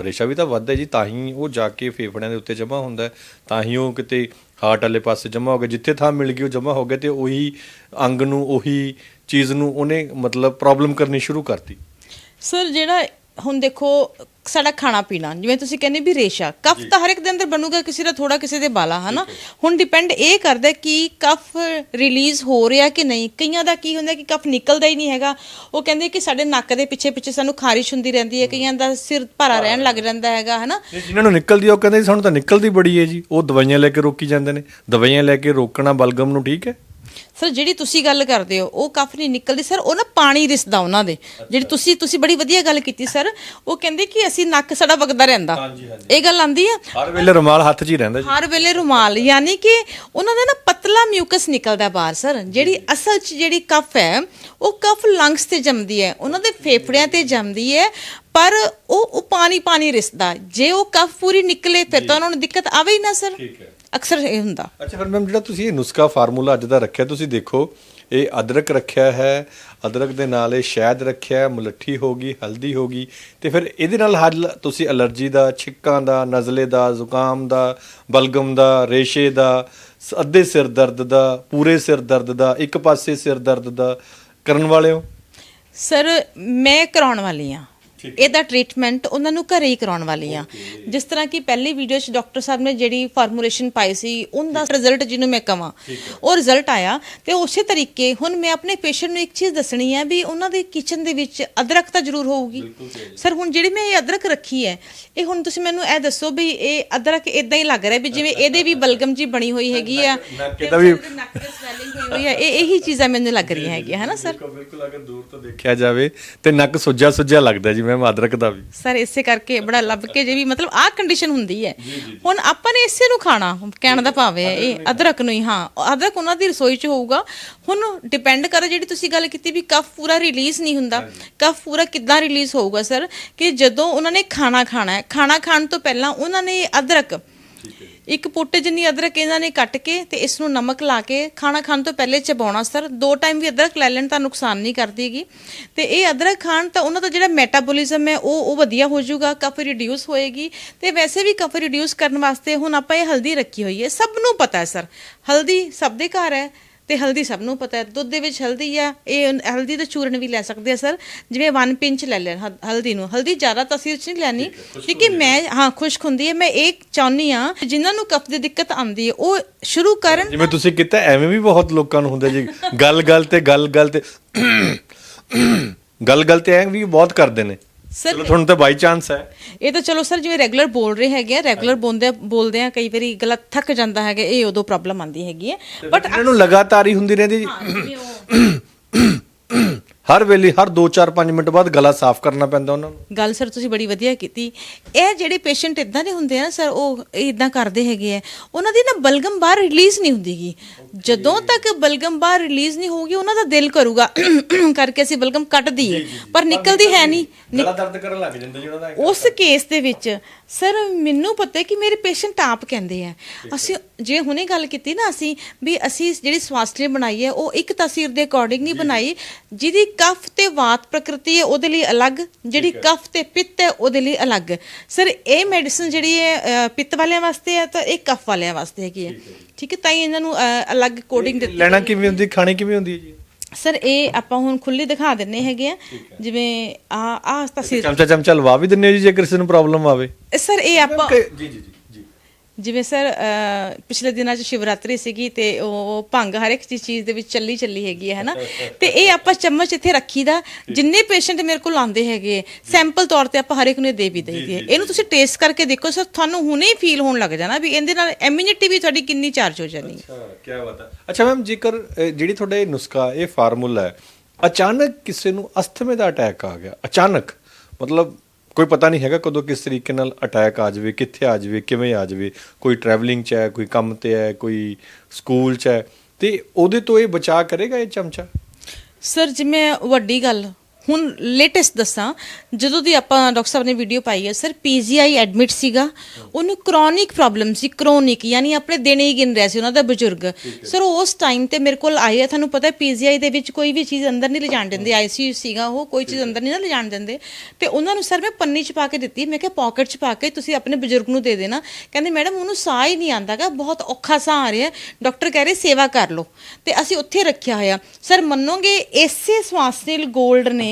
ਰੇਸ਼ਾ ਵੀ ਤਾਂ ਵੱਧਦਾ ਜੀ ਤਾਂ ਹੀ ਉਹ ਜਾ ਕੇ ਫੇਫੜਿਆਂ ਦੇ ਉੱਤੇ ਜਮ੍ਹਾਂ ਹੁੰਦਾ ਹੈ, ਤਾਂ ਹੀ ਉਹ ਕਿਤੇ ਹਾਰਟ ਵਾਲੇ ਪਾਸੇ ਜਮ੍ਹਾਂ ਹੋ ਗਿਆ ਜਿੱਥੇ ਥਾਂ ਮਿਲ ਗਈ ਉਹ ਜਮ੍ਹਾਂ ਹੋ ਗਿਆ ਤੇ ਉਹੀ ਅੰਗ ਨੂੰ ਉਹੀ ਚੀਜ਼ ਨੂੰ ਉਹਨੇ ਮਤਲਬ ਪ੍ਰੋਬਲਮ ਕਰਨੀ ਸ਼ੁਰੂ ਕਰਤੀ। ਸਰ ਜਿਹੜਾ ਹੁਣ ਦੇਖੋ ਸਾਡਾ ਖਾਣਾ ਪੀਣਾ ਜਿਵੇਂ ਤੁਸੀਂ ਕਹਿੰਦੇ ਵੀ ਰੇਸ਼ਾ ਕਫ ਤਾਂ ਹਰ ਇੱਕ ਦੇ ਅੰਦਰ ਬਣੂਗਾ ਕਿਸੇ ਦਾ ਥੋੜਾ ਕਿਸੇ ਦੇ ਬਾਲਾ ਹਨਾ? ਹੁਣ ਡਿਪੈਂਡ ਇਹ ਕਰਦਾ ਕਿ ਕਫ ਰਿਲੀਜ਼ ਹੋ ਰਿਹਾ ਕਿ ਨਹੀਂ। ਕਈਆਂ ਦਾ ਕੀ ਹੁੰਦਾ ਕਿ ਕਫ ਨਿਕਲਦਾ ਹੀ ਨਹੀਂ ਹੈਗਾ। ਉਹ ਕਹਿੰਦੇ ਕਿ ਸਾਡੇ ਨੱਕ ਦੇ ਪਿੱਛੇ ਪਿੱਛੇ ਸਾਨੂੰ ਖਾਰਿਸ਼ ਹੁੰਦੀ ਰਹਿੰਦੀ ਹੈ ਕਈਆਂ ਦਾ ਸਿਰ ਭਾਰਾ ਰਹਿਣ ਲੱਗ ਜਾਂਦਾ ਹੈਗਾ ਹਨਾ? ਜਿਨ੍ਹਾਂ ਨੂੰ ਨਿਕਲਦੀ ਉਹ ਕਹਿੰਦੇ ਸਾਨੂੰ ਤਾਂ ਨਿਕਲਦੀ ਬੜੀ ਹੈ ਜੀ। ਉਹ ਦਵਾਈਆਂ ਲੈ ਕੇ ਰੋਕੀ ਜਾਂਦੇ ਨੇ। ਦਵਾਈਆਂ ਲੈ ਕੇ ਰੋਕਣਾ ਬਲਗਮ ਨੂੰ ਠੀਕ ਹੈ? ਸਰ ਜਿਹੜੀ ਤੁਸੀਂ ਗੱਲ ਕਰਦੇ ਹੋ ਉਹ ਕਫ ਨਹੀਂ ਨਿਕਲਦੀ। ਸਰ ਉਹ ਨਾ ਪਾਣੀ ਰਿਸਦਾ ਉਹਨਾਂ ਦੇ। ਜਿਹੜੀ ਤੁਸੀਂ ਤੁਸੀਂ ਬੜੀ ਵਧੀਆ ਗੱਲ ਕੀਤੀ ਸਰ। ਉਹ ਕਹਿੰਦੇ ਕਿ ਅਸੀਂ ਨੱਕ ਸਾਡਾ ਵਗਦਾ ਰਹਿੰਦਾ। ਇਹ ਗੱਲ ਆਂਦੀ ਆ? ਹਰ ਵੇਲੇ ਰੁਮਾਲ ਹੱਥ 'ਚ ਹੀ ਰਹਿੰਦਾ ਜੀ। ਹਰ ਵੇਲੇ ਰੁਮਾਲ। ਯਾਨੀ ਕਿ ਉਹਨਾਂ ਦਾ ਨਾ ਪਤਲਾ ਮਿਊਕਸ ਨਿਕਲਦਾ ਬਾਹਰ ਸਰ। ਜਿਹੜੀ ਅਸਲ ਚ ਜਿਹੜੀ ਕਫ ਹੈ ਉਹ ਕਫ ਲੰਗਸ ਤੇ ਜੰਮਦੀ ਹੈ। ਉਹਨਾਂ ਦੇ ਫੇਫੜਿਆਂ ਤੇ ਜੰਮਦੀ ਹੈ ਪਰ ਉਹ ਉਹ ਪਾਣੀ ਪਾਣੀ ਰਿਸਦਾ। ਜੇ ਉਹ ਕਫ ਪੂਰੀ ਨਿਕਲੇ ਫਿਰ ਤਾਂ ਉਹਨਾਂ ਨੂੰ ਦਿੱਕਤ ਆਵੇ ਹੀ ਨਾ ਸਰ। ਠੀਕ ਹੈ। ਅਕਸਰ ਇਹ ਹੁੰਦਾ। ਅੱਛਾ ਫਿਰ ਮੈਮ ਜਿਹੜਾ ਤੁਸੀਂ ਇਹ ਨੁਸਖਾ ਫਾਰਮੂਲਾ ਅੱਜ ਦਾ ਰੱਖਿਆ ਤੁਸੀਂ ਦੇਖੋ ਇਹ ਅਦਰਕ ਰੱਖਿਆ ਹੈ ਅਦਰਕ ਦੇ ਨਾਲ ਇਹ ਸ਼ਹਿਦ ਰੱਖਿਆ ਹੈ ਮੁਲੱਠੀ ਹੋ ਗਈ ਹਲਦੀ ਹੋ ਗਈ ਤੇ ਫਿਰ ਇਹਦੇ ਨਾਲ ਹੱਲ ਤੁਸੀਂ ਅਲਰਜੀ ਦਾ ਛਿੱਕਾਂ ਦਾ ਨਜ਼ਲੇ ਦਾ ਜ਼ੁਕਾਮ ਦਾ ਬਲਗਮ ਦਾ ਰੇਸ਼ੇ ਦਾ ਸ- ਅੱਧੇ ਸਿਰ ਦਰਦ ਦਾ ਪੂਰੇ ਸਿਰ ਦਰਦ ਦਾ ਇੱਕ ਪਾਸੇ ਸਿਰ ਦਰਦ ਦਾ ਕਰਨ ਵਾਲੇ ਹੋ? ਸਰ ਮੈਂ ਕਰਾਉਣ ਵਾਲੀ ਆ ਇਹਦਾ ਟ੍ਰੀਟਮੈਂਟ ਉਹਨਾਂ ਨੂੰ ਘਰੇ ਹੀ ਕਰਾਉਣ ਵਾਲੀ ਆ ਜਿਸ ਤਰ੍ਹਾਂ ਕਿ ਪਹਿਲੀ ਵੀਡੀਓ 'ਚ ਡਾਕਟਰ ਸਾਹਿਬ ਨੇ ਜਿਹੜੀ ਫਾਰਮੂਲੇਸ਼ਨ ਪਾਈ ਸੀ ਉਹਦਾ ਰਿਜ਼ਲਟ ਜਿਹਨੂੰ ਮੈਂ ਕਵਾਂ ਉਹ ਰਿਜ਼ਲਟ ਆਇਆ ਤੇ ਉਸੇ ਤਰੀਕੇ ਹੁਣ ਮੈਂ ਆਪਣੇ ਪੇਸ਼ੈਂਟ ਨੂੰ ਇੱਕ ਚੀਜ਼ ਦੱਸਣੀ ਹੈ ਵੀ ਉਹਨਾਂ ਦੇ ਕਿਚਨ ਦੇ ਵਿੱਚ ਅਦਰਕ ਤਾਂ ਜ਼ਰੂਰ ਹੋਊਗੀ। ਸਰ ਹੁਣ ਜਿਹੜੀ ਮੈਂ ਇਹ ਅਦਰਕ ਰੱਖੀ ਹੈ ਇਹ ਹੁਣ ਤੁਸੀਂ ਮੈਨੂੰ ਇਹ ਦੱਸੋ ਵੀ ਇਹ ਅਦਰਕ ਇਦਾਂ ਹੀ ਲੱਗ ਰਿਹਾ ਵੀ ਜਿਵੇਂ ਇਹਦੇ ਵੀ ਬਲਗਮ ਜੀ ਬਣੀ ਹੋਈ ਹੈਗੀ ਆ। ਇਹਦਾ ਵੀ- ਹੋਈ ਹੈ ਇਹ ਇਹੀ ਚੀਜ਼ਾਂ ਮੈਨੂੰ ਲੱਗ ਰਹੀਆਂ ਹੈਗੀਆਂ ਹੈ ਨਾ ਸਰ? ਬਿਲਕੁਲ ਬਿਲਕੁਲ ਅਗਰ ਦੂਰ ਤੋਂ ਦੇਖਿਆ ਜਾਵੇ ਤੇ ਨੱਕ ਸੁੱਜਾ ਸੁੱਜਾ ਲੱਗਦਾ ਜੀ ਮੈਮ ਅਦਰਕ ਦਾ ਵੀ। ਸਰ ਇਸੇ ਕਰਕੇ ਬੜਾ ਲੱਭ ਕੇ ਜੇ ਵੀ ਮਤਲਬ ਆਹ ਕੰਡੀਸ਼ਨ ਹੁੰਦੀ ਹੈ। ਹੁਣ ਆਪਾਂ ਨੇ ਇਸੇ ਨੂੰ ਖਾਣਾ ਕਹਿਣ ਦਾ ਭਾਵ ਹੈ ਇਹ ਅਦਰਕ ਨੂੰ ਹੀ ਹਾਂ ਅਦਰਕ ਉਹਨਾਂ ਦੀ ਰਸੋਈ 'ਚ ਹੋਊਗਾ। ਹੁਣ ਡਿਪੈਂਡ ਕਰ ਜਿਹੜੀ ਤੁਸੀਂ ਗੱਲ ਕੀਤੀ ਵੀ ਕਫ ਪੂਰਾ ਰਿਲੀਜ਼ ਨਹੀਂ ਹੁੰਦਾ ਕਫ ਪੂਰਾ ਕਿੱਦਾਂ ਰਿਲੀਜ਼ ਹੋਊਗਾ ਸਰ? ਕਿ ਜਦੋਂ ਉਹਨਾਂ ਨੇ ਖਾਣਾ ਖਾਣਾ ਹੈ ਖਾਣਾ ਖਾਣ ਤੋਂ ਪਹਿਲਾਂ ਉਹਨਾਂ ਨੇ ਅਦਰਕ ਇੱਕ ਪੁੱਟ ਜਿੰਨੀ ਅਦਰਕ ਇਹਨਾਂ ਨੇ ਕੱਟ ਕੇ ਤੇ ਇਸ ਨੂੰ ਨਮਕ ਲਾ ਕੇ ਖਾਣਾ ਖਾਣ ਤੋਂ ਪਹਿਲੇ ਚਬਾਉਣਾ ਸਰ। ਦੋ ਟਾਈਮ ਵੀ ਅਦਰਕ ਲੈ ਲੈਣ ਤਾਂ ਨੁਕਸਾਨ ਨਹੀਂ ਕਰਦੀਗੀ ਤੇ ਇਹ ਅਦਰਕ ਖਾਣ ਤਾਂ ਉਹਨਾਂ ਦਾ ਜਿਹੜਾ ਮੈਟਾਬੋਲਿਜ਼ਮ ਹੈ, ਉਹ ਉਹ ਵਧੀਆ ਹੋ ਜਾਊਗਾ, ਕਫ ਰਿਡਿਊਸ ਹੋਏਗੀ। ਤੇ ਵੈਸੇ ਵੀ ਕਫ ਰਿਡਿਊਸ ਕਰਨ ਵਾਸਤੇ ਹੁਣ ਆਪਾਂ ਇਹ ਹਲਦੀ ਰੱਖੀ ਹੋਈ ਹੈ। ਸਭ ਨੂੰ ਪਤਾ ਹੈ ਸਰ। ਹਲਦੀ ਸਭ ਦੇ ਘਰ ਹੈ ਤੇ ਹਲਦੀ ਸਭ ਨੂੰ ਪਤਾ ਹੈ। ਦੁੱਧ ਦੇ ਵਿੱਚ ਹਲਦੀ ਆ ਇਹ ਹਲਦੀ ਦਾ ਚੂਰਨ ਵੀ ਲੈ ਸਕਦੇ ਆ ਸਰ। ਜਿਵੇਂ 1 ਪਿੰਚ ਲੈ ਲੈਣ ਹਲਦੀ ਨੂੰ। ਹਲਦੀ ਜ਼ਿਆਦਾ ਤਸੀਰ ਚ ਨਹੀਂ ਲੈਣੀ ਕਿਉਂਕਿ ਮੈਂ ਹਾਂ ਖੁਸ਼ਕ ਹੁੰਦੀ ਹੈ। ਮੈਂ ਇਹ ਚਾਹੁੰਦੀ ਆ ਜਿਨ੍ਹਾਂ ਨੂੰ ਕਫ ਦੀ ਦਿੱਕਤ ਆਉਂਦੀ ਹੈ ਉਹ ਸ਼ੁਰੂ ਕਰਨ ਜਿਵੇਂ ਤੁਸੀਂ ਕੀਤਾ ਐਵੇਂ ਵੀ ਬਹੁਤ ਲੋਕਾਂ ਨੂੰ ਹੁੰਦਾ ਜੀ। ਗੱਲ ਗੱਲ ਤੇ ਗੱਲ ਗੱਲ ਤੇ ਗੱਲ ਗੱਲ ਤੇ ਐਂ ਵੀ ਬਹੁਤ ਕਰਦੇ ਨੇ। Sir, ਚਲੋ ਤੁਹਾਨੂੰ ਤਾਂ ਬਾਈ ਚਾਂਸ ਹੈ। ਇਹ ਤਾਂ ਚਲੋ ਸਰ ਜਿਵੇਂ ਰੈਗੂਲਰ ਬੋਲ ਰਹੇ ਹੈਗੇ ਆ ਰੈਗੂਲਰ ਬੋਲਦੇ ਬੋਲਦੇ ਆ ਕਈ ਵਾਰੀ ਗਲਾ ਥੱਕ ਜਾਂਦਾ ਹੈਗਾ ਇਹ ਉਦੋਂ ਪ੍ਰੋਬਲਮ ਆਉਂਦੀ ਹੈਗੀ ਹੈ। ਬਟ ਇਹਨਾਂ ਨੂੰ ਲਗਾਤਾਰ ਹੀ ਹੁੰਦੀ ਰਹਿੰਦੀ। ਜੀ *coughs* ਹਰ ਵੇਲੇ ਹਰ 2-4-5 ਮਿੰਟ ਬਾਅਦ ਗਲਾ ਸਾਫ਼ ਕਰਨਾ ਪੈਂਦਾ ਉਹਨਾਂ ਨੂੰ। ਗੱਲ ਸਰ ਤੁਸੀਂ ਬੜੀ ਵਧੀਆ ਕੀਤੀ। ਇਹ ਜਿਹੜੇ ਪੇਸ਼ੈਂਟ ਇਦਾਂ ਦੇ ਹੁੰਦੇ ਆ ਨਾ ਸਰ ਉਹ ਇਦਾਂ ਕਰਦੇ ਹੈਗੇ ਆ। ਉਹਨਾਂ ਦੀ ਨਾ ਬਲਗਮ ਬਾਹਰ ਰਿਲੀਜ਼ ਨਹੀਂ ਹੁੰਦੀਗੀ। ਜਦੋਂ ਤੱਕ ਬਲਗਮ ਬਾਹਰ ਰਿਲੀਜ਼ ਨਹੀਂ ਹੋਊਗੀ ਉਹਨਾਂ ਦਾ ਦਿਲ ਕਰੂਗਾ। *coughs* ਕਰਕੇ ਅਸੀਂ ਬਲਗਮ ਕੱਟ ਦਈਏ ਪਰ ਨਿਕਲਦੀ ਹੈ ਨਹੀਂ। ਗਲਾ ਦਰਦ ਕਰਨ ਲੱਗ ਜਾਂਦਾ ਜੀ ਉਹਨਾਂ ਦਾ। ਉਸ ਕੇਸ ਦੇ ਵਿੱਚ ਸਰ ਮੈਨੂੰ ਪਤਾ ਹੈ ਕਿ ਮੇਰੇ ਪੇਸ਼ੈਂਟ ਆਪ ਕਹਿੰਦੇ ਆ। ਅਸੀਂ ਜੇ ਹੁਣੇ ਗੱਲ ਕੀਤੀ ਨਾ ਅਸੀਂ ਵੀ ਅਸੀਂ ਜਿਹੜੀ ਸਵਾਸਥ ਲਈ ਬਣਾਈ ਹੈ ਉਹ ਇੱਕ ਤਸਵੀਰ ਦੇ ਅਕੋਰਡਿੰਗ ਨਹੀਂ ਬਣਾਈ ਜਿਹਦੀ ਕਫ ਤੇ ਵਾਤ ਪ੍ਰਕਿਰਤੀ ਹੈ ਉਹਦੇ ਲਈ ਅਲੱਗ ਜਿਹੜੀ ਕਫ ਤੇ ਪਿੱਤ ਹੈ ਉਹਦੇ ਲਈ ਅਲੱਗ। ਸਰ ਇਹ ਮੈਡੀਸਨ ਜਿਹੜੀ ਹੈ ਅ, ਪਿੱਤ ਵਾਲਿਆਂ ਵਾਸਤੇ ਹੈ ਤਾਂ ਇਹ ਕਫ ਵਾਲਿਆਂ ਵਾਸਤੇ ਹੈਗੀ ਹੈ। ਠੀਕ ਹੈ ਤਾਂ ਹੀ ਇਹਨਾਂ ਨੂੰ ਅ, ਅਲੱਗ ਕੋਡਿੰਗ ਦਿੱਤੀ ਲੈਣਾ ਕਿਵੇਂ ਹੁੰਦੀ ਖਾਣੀ ਕਿਵੇਂ ਹੁੰਦੀ ਹੈ ਜੀ? ਸਰ ਇਹ ਆਪਾਂ ਹੁਣ ਖੁੱਲੀ ਦਿਖਾ ਦਿੰਨੇ ਹੈਗੇ ਆ। ਜਿਵੇਂ ਆ ਆ ਤਸਵੀਰ ਚਮਚਾ ਚਮਚਾ ਲਵਾ ਵੀ ਦਿੰਨੇ ਜੀ ਜੇ ਕਿਸੇ ਨੂੰ ਪ੍ਰੋਬਲਮ ਆਵੇ? ਸਰ ਇਹ ਆਪਾਂ ਜੀ ਜੀ ਜੀ। ਜਿਵੇਂ ਸਰ ਪਿਛਲੇ ਦਿਨਾਂ 'ਚ ਸ਼ਿਵਰਾਤਰੀ ਸੀਗੀ ਤੇ ਉਹ ਭੰਗ ਹਰ ਇੱਕ ਚੀਜ਼ ਦੇ ਵਿੱਚ ਚੱਲੀ ਚੱਲੀ ਹੈਗੀ ਹੈ ਹਨਾ? ਤੇ ਇਹ ਆਪਾਂ ਚਮਚ ਇੱਥੇ ਰੱਖੀਦਾ ਜਿੰਨੇ ਪੇਸ਼ੈਂਟ ਮੇਰੇ ਕੋਲ ਆਉਂਦੇ ਹੈਗੇ ਸੈਂਪਲ ਤੌਰ ਤੇ ਆਪਾਂ ਹਰ ਇੱਕ ਨੂੰ ਦੇ ਵੀ ਦਈਦੀ ਹੈ। ਇਹਨੂੰ ਤੁਸੀਂ ਟੇਸਟ ਕਰਕੇ ਦੇਖੋ ਸਰ ਤੁਹਾਨੂੰ ਹੁਣੇ ਹੀ ਫੀਲ ਹੋਣ ਲੱਗ ਜਾਣਾ ਵੀ ਇਹਦੇ ਨਾਲ ਇਮਿਊਨਿਟੀ ਵੀ ਤੁਹਾਡੀ ਕਿੰਨੀ ਚਾਰਜ ਹੋ ਜਾਣੀ ਹੈ। ਅੱਛਾ ਕੀ ਬਾਤ ਹੈ। ਅੱਛਾ ਮੈਮ ਜੇਕਰ ਜਿਹੜੀ ਤੁਹਾਡਾ ਇਹ ਨੁਸਖਾ ਇਹ ਫਾਰਮੂਲਾ ਹੈ ਅਚਾਨਕ ਕਿਸੇ ਨੂੰ ਅਸਥਮੇ ਦਾ ਅਟੈਕ ਆ ਗਿਆ ਅਚਾਨਕ ਮਤਲਬ ਕੋਈ ਪਤਾ ਨਹੀਂ ਹੈਗਾ ਕਦੋਂ ਕਿਸ ਤਰੀਕੇ ਨਾਲ ਅਟੈਕ ਆ ਜਾਵੇ, ਕਿੱਥੇ ਆ ਜਾਵੇ, ਕਿਵੇਂ ਆ ਜਾਵੇ, ਕੋਈ ਟਰੈਵਲਿੰਗ 'ਚ ਹੈ, ਕੋਈ ਕੰਮ ਤੇ ਹੈ, ਕੋਈ ਸਕੂਲ 'ਚ ਹੈ। ਤੇ ਉਹਦੇ ਤੋਂ ਇਹ ਬਚਾ ਕਰੇਗਾ ਇਹ ਚਮਚਾ? ਸਰ ਜਿਵੇਂ ਵੱਡੀ ਗੱਲ ਹੁਣ ਲੇਟੈਸਟ ਦੱਸਾਂ ਜਦੋਂ ਦੀ ਆਪਾਂ ਡਾਕਟਰ ਸਾਹਿਬ ਨੇ ਵੀਡੀਓ ਪਾਈ ਹੈ ਸਰ ਪੀਜੀਆਈ ਐਡਮਿਟ ਸੀਗਾ ਉਹਨੂੰ ਕ੍ਰੋਨਿਕ ਪ੍ਰੋਬਲਮ ਸੀ ਕ੍ਰੋਨਿਕ ਯਾਨੀ ਆਪਣੇ ਦਿਨ ਹੀ ਗਿਣ ਰਿਹਾ ਸੀ ਉਹਨਾਂ ਦਾ ਬਜ਼ੁਰਗ। ਸਰ ਉਸ ਟਾਈਮ ਤੇ ਮੇਰੇ ਕੋਲ ਆਏ ਆ ਤੁਹਾਨੂੰ ਪਤਾ ਪੀਜੀਆਈ ਦੇ ਵਿੱਚ ਕੋਈ ਵੀ ਚੀਜ਼ ਅੰਦਰ ਨਹੀਂ ਲਿਜਾਣ ਦਿੰਦੇ ਆਈਸੀਯੂ ਸੀਗਾ ਉਹ ਕੋਈ ਚੀਜ਼ ਅੰਦਰ ਨਹੀਂ ਨਾ ਲਿਜਾਣ ਦਿੰਦੇ। ਤੇ ਉਹਨਾਂ ਨੂੰ ਸਰ ਮੈਂ ਪੰਨੀ ਚ ਪਾ ਕੇ ਦਿੱਤੀ ਮੈਂ ਕਿਹਾ ਪਾਕਟ ਚ ਪਾ ਕੇ ਤੁਸੀਂ ਆਪਣੇ ਬਜ਼ੁਰਗ ਨੂੰ ਦੇ ਦੇਣਾ। ਕਹਿੰਦੇ ਮੈਡਮ ਉਹਨੂੰ ਸਾਹ ਹੀ ਨਹੀਂ ਆਂਦਾਗਾ ਬਹੁਤ ਔਖਾ ਸਾਹ ਆ ਰਿਹਾ ਡਾਕਟਰ ਕਹਿ ਰਹੇ ਸੇਵਾ ਕਰ ਲਓ। ਤੇ ਅਸੀਂ ਉੱਥੇ ਰੱਖਿਆ ਹੋਇਆ। ਸਰ ਮੰਨੋਗੇ ਇਸੇ ਸਵਾਸਨਿਲ 골ਡ ਨੇ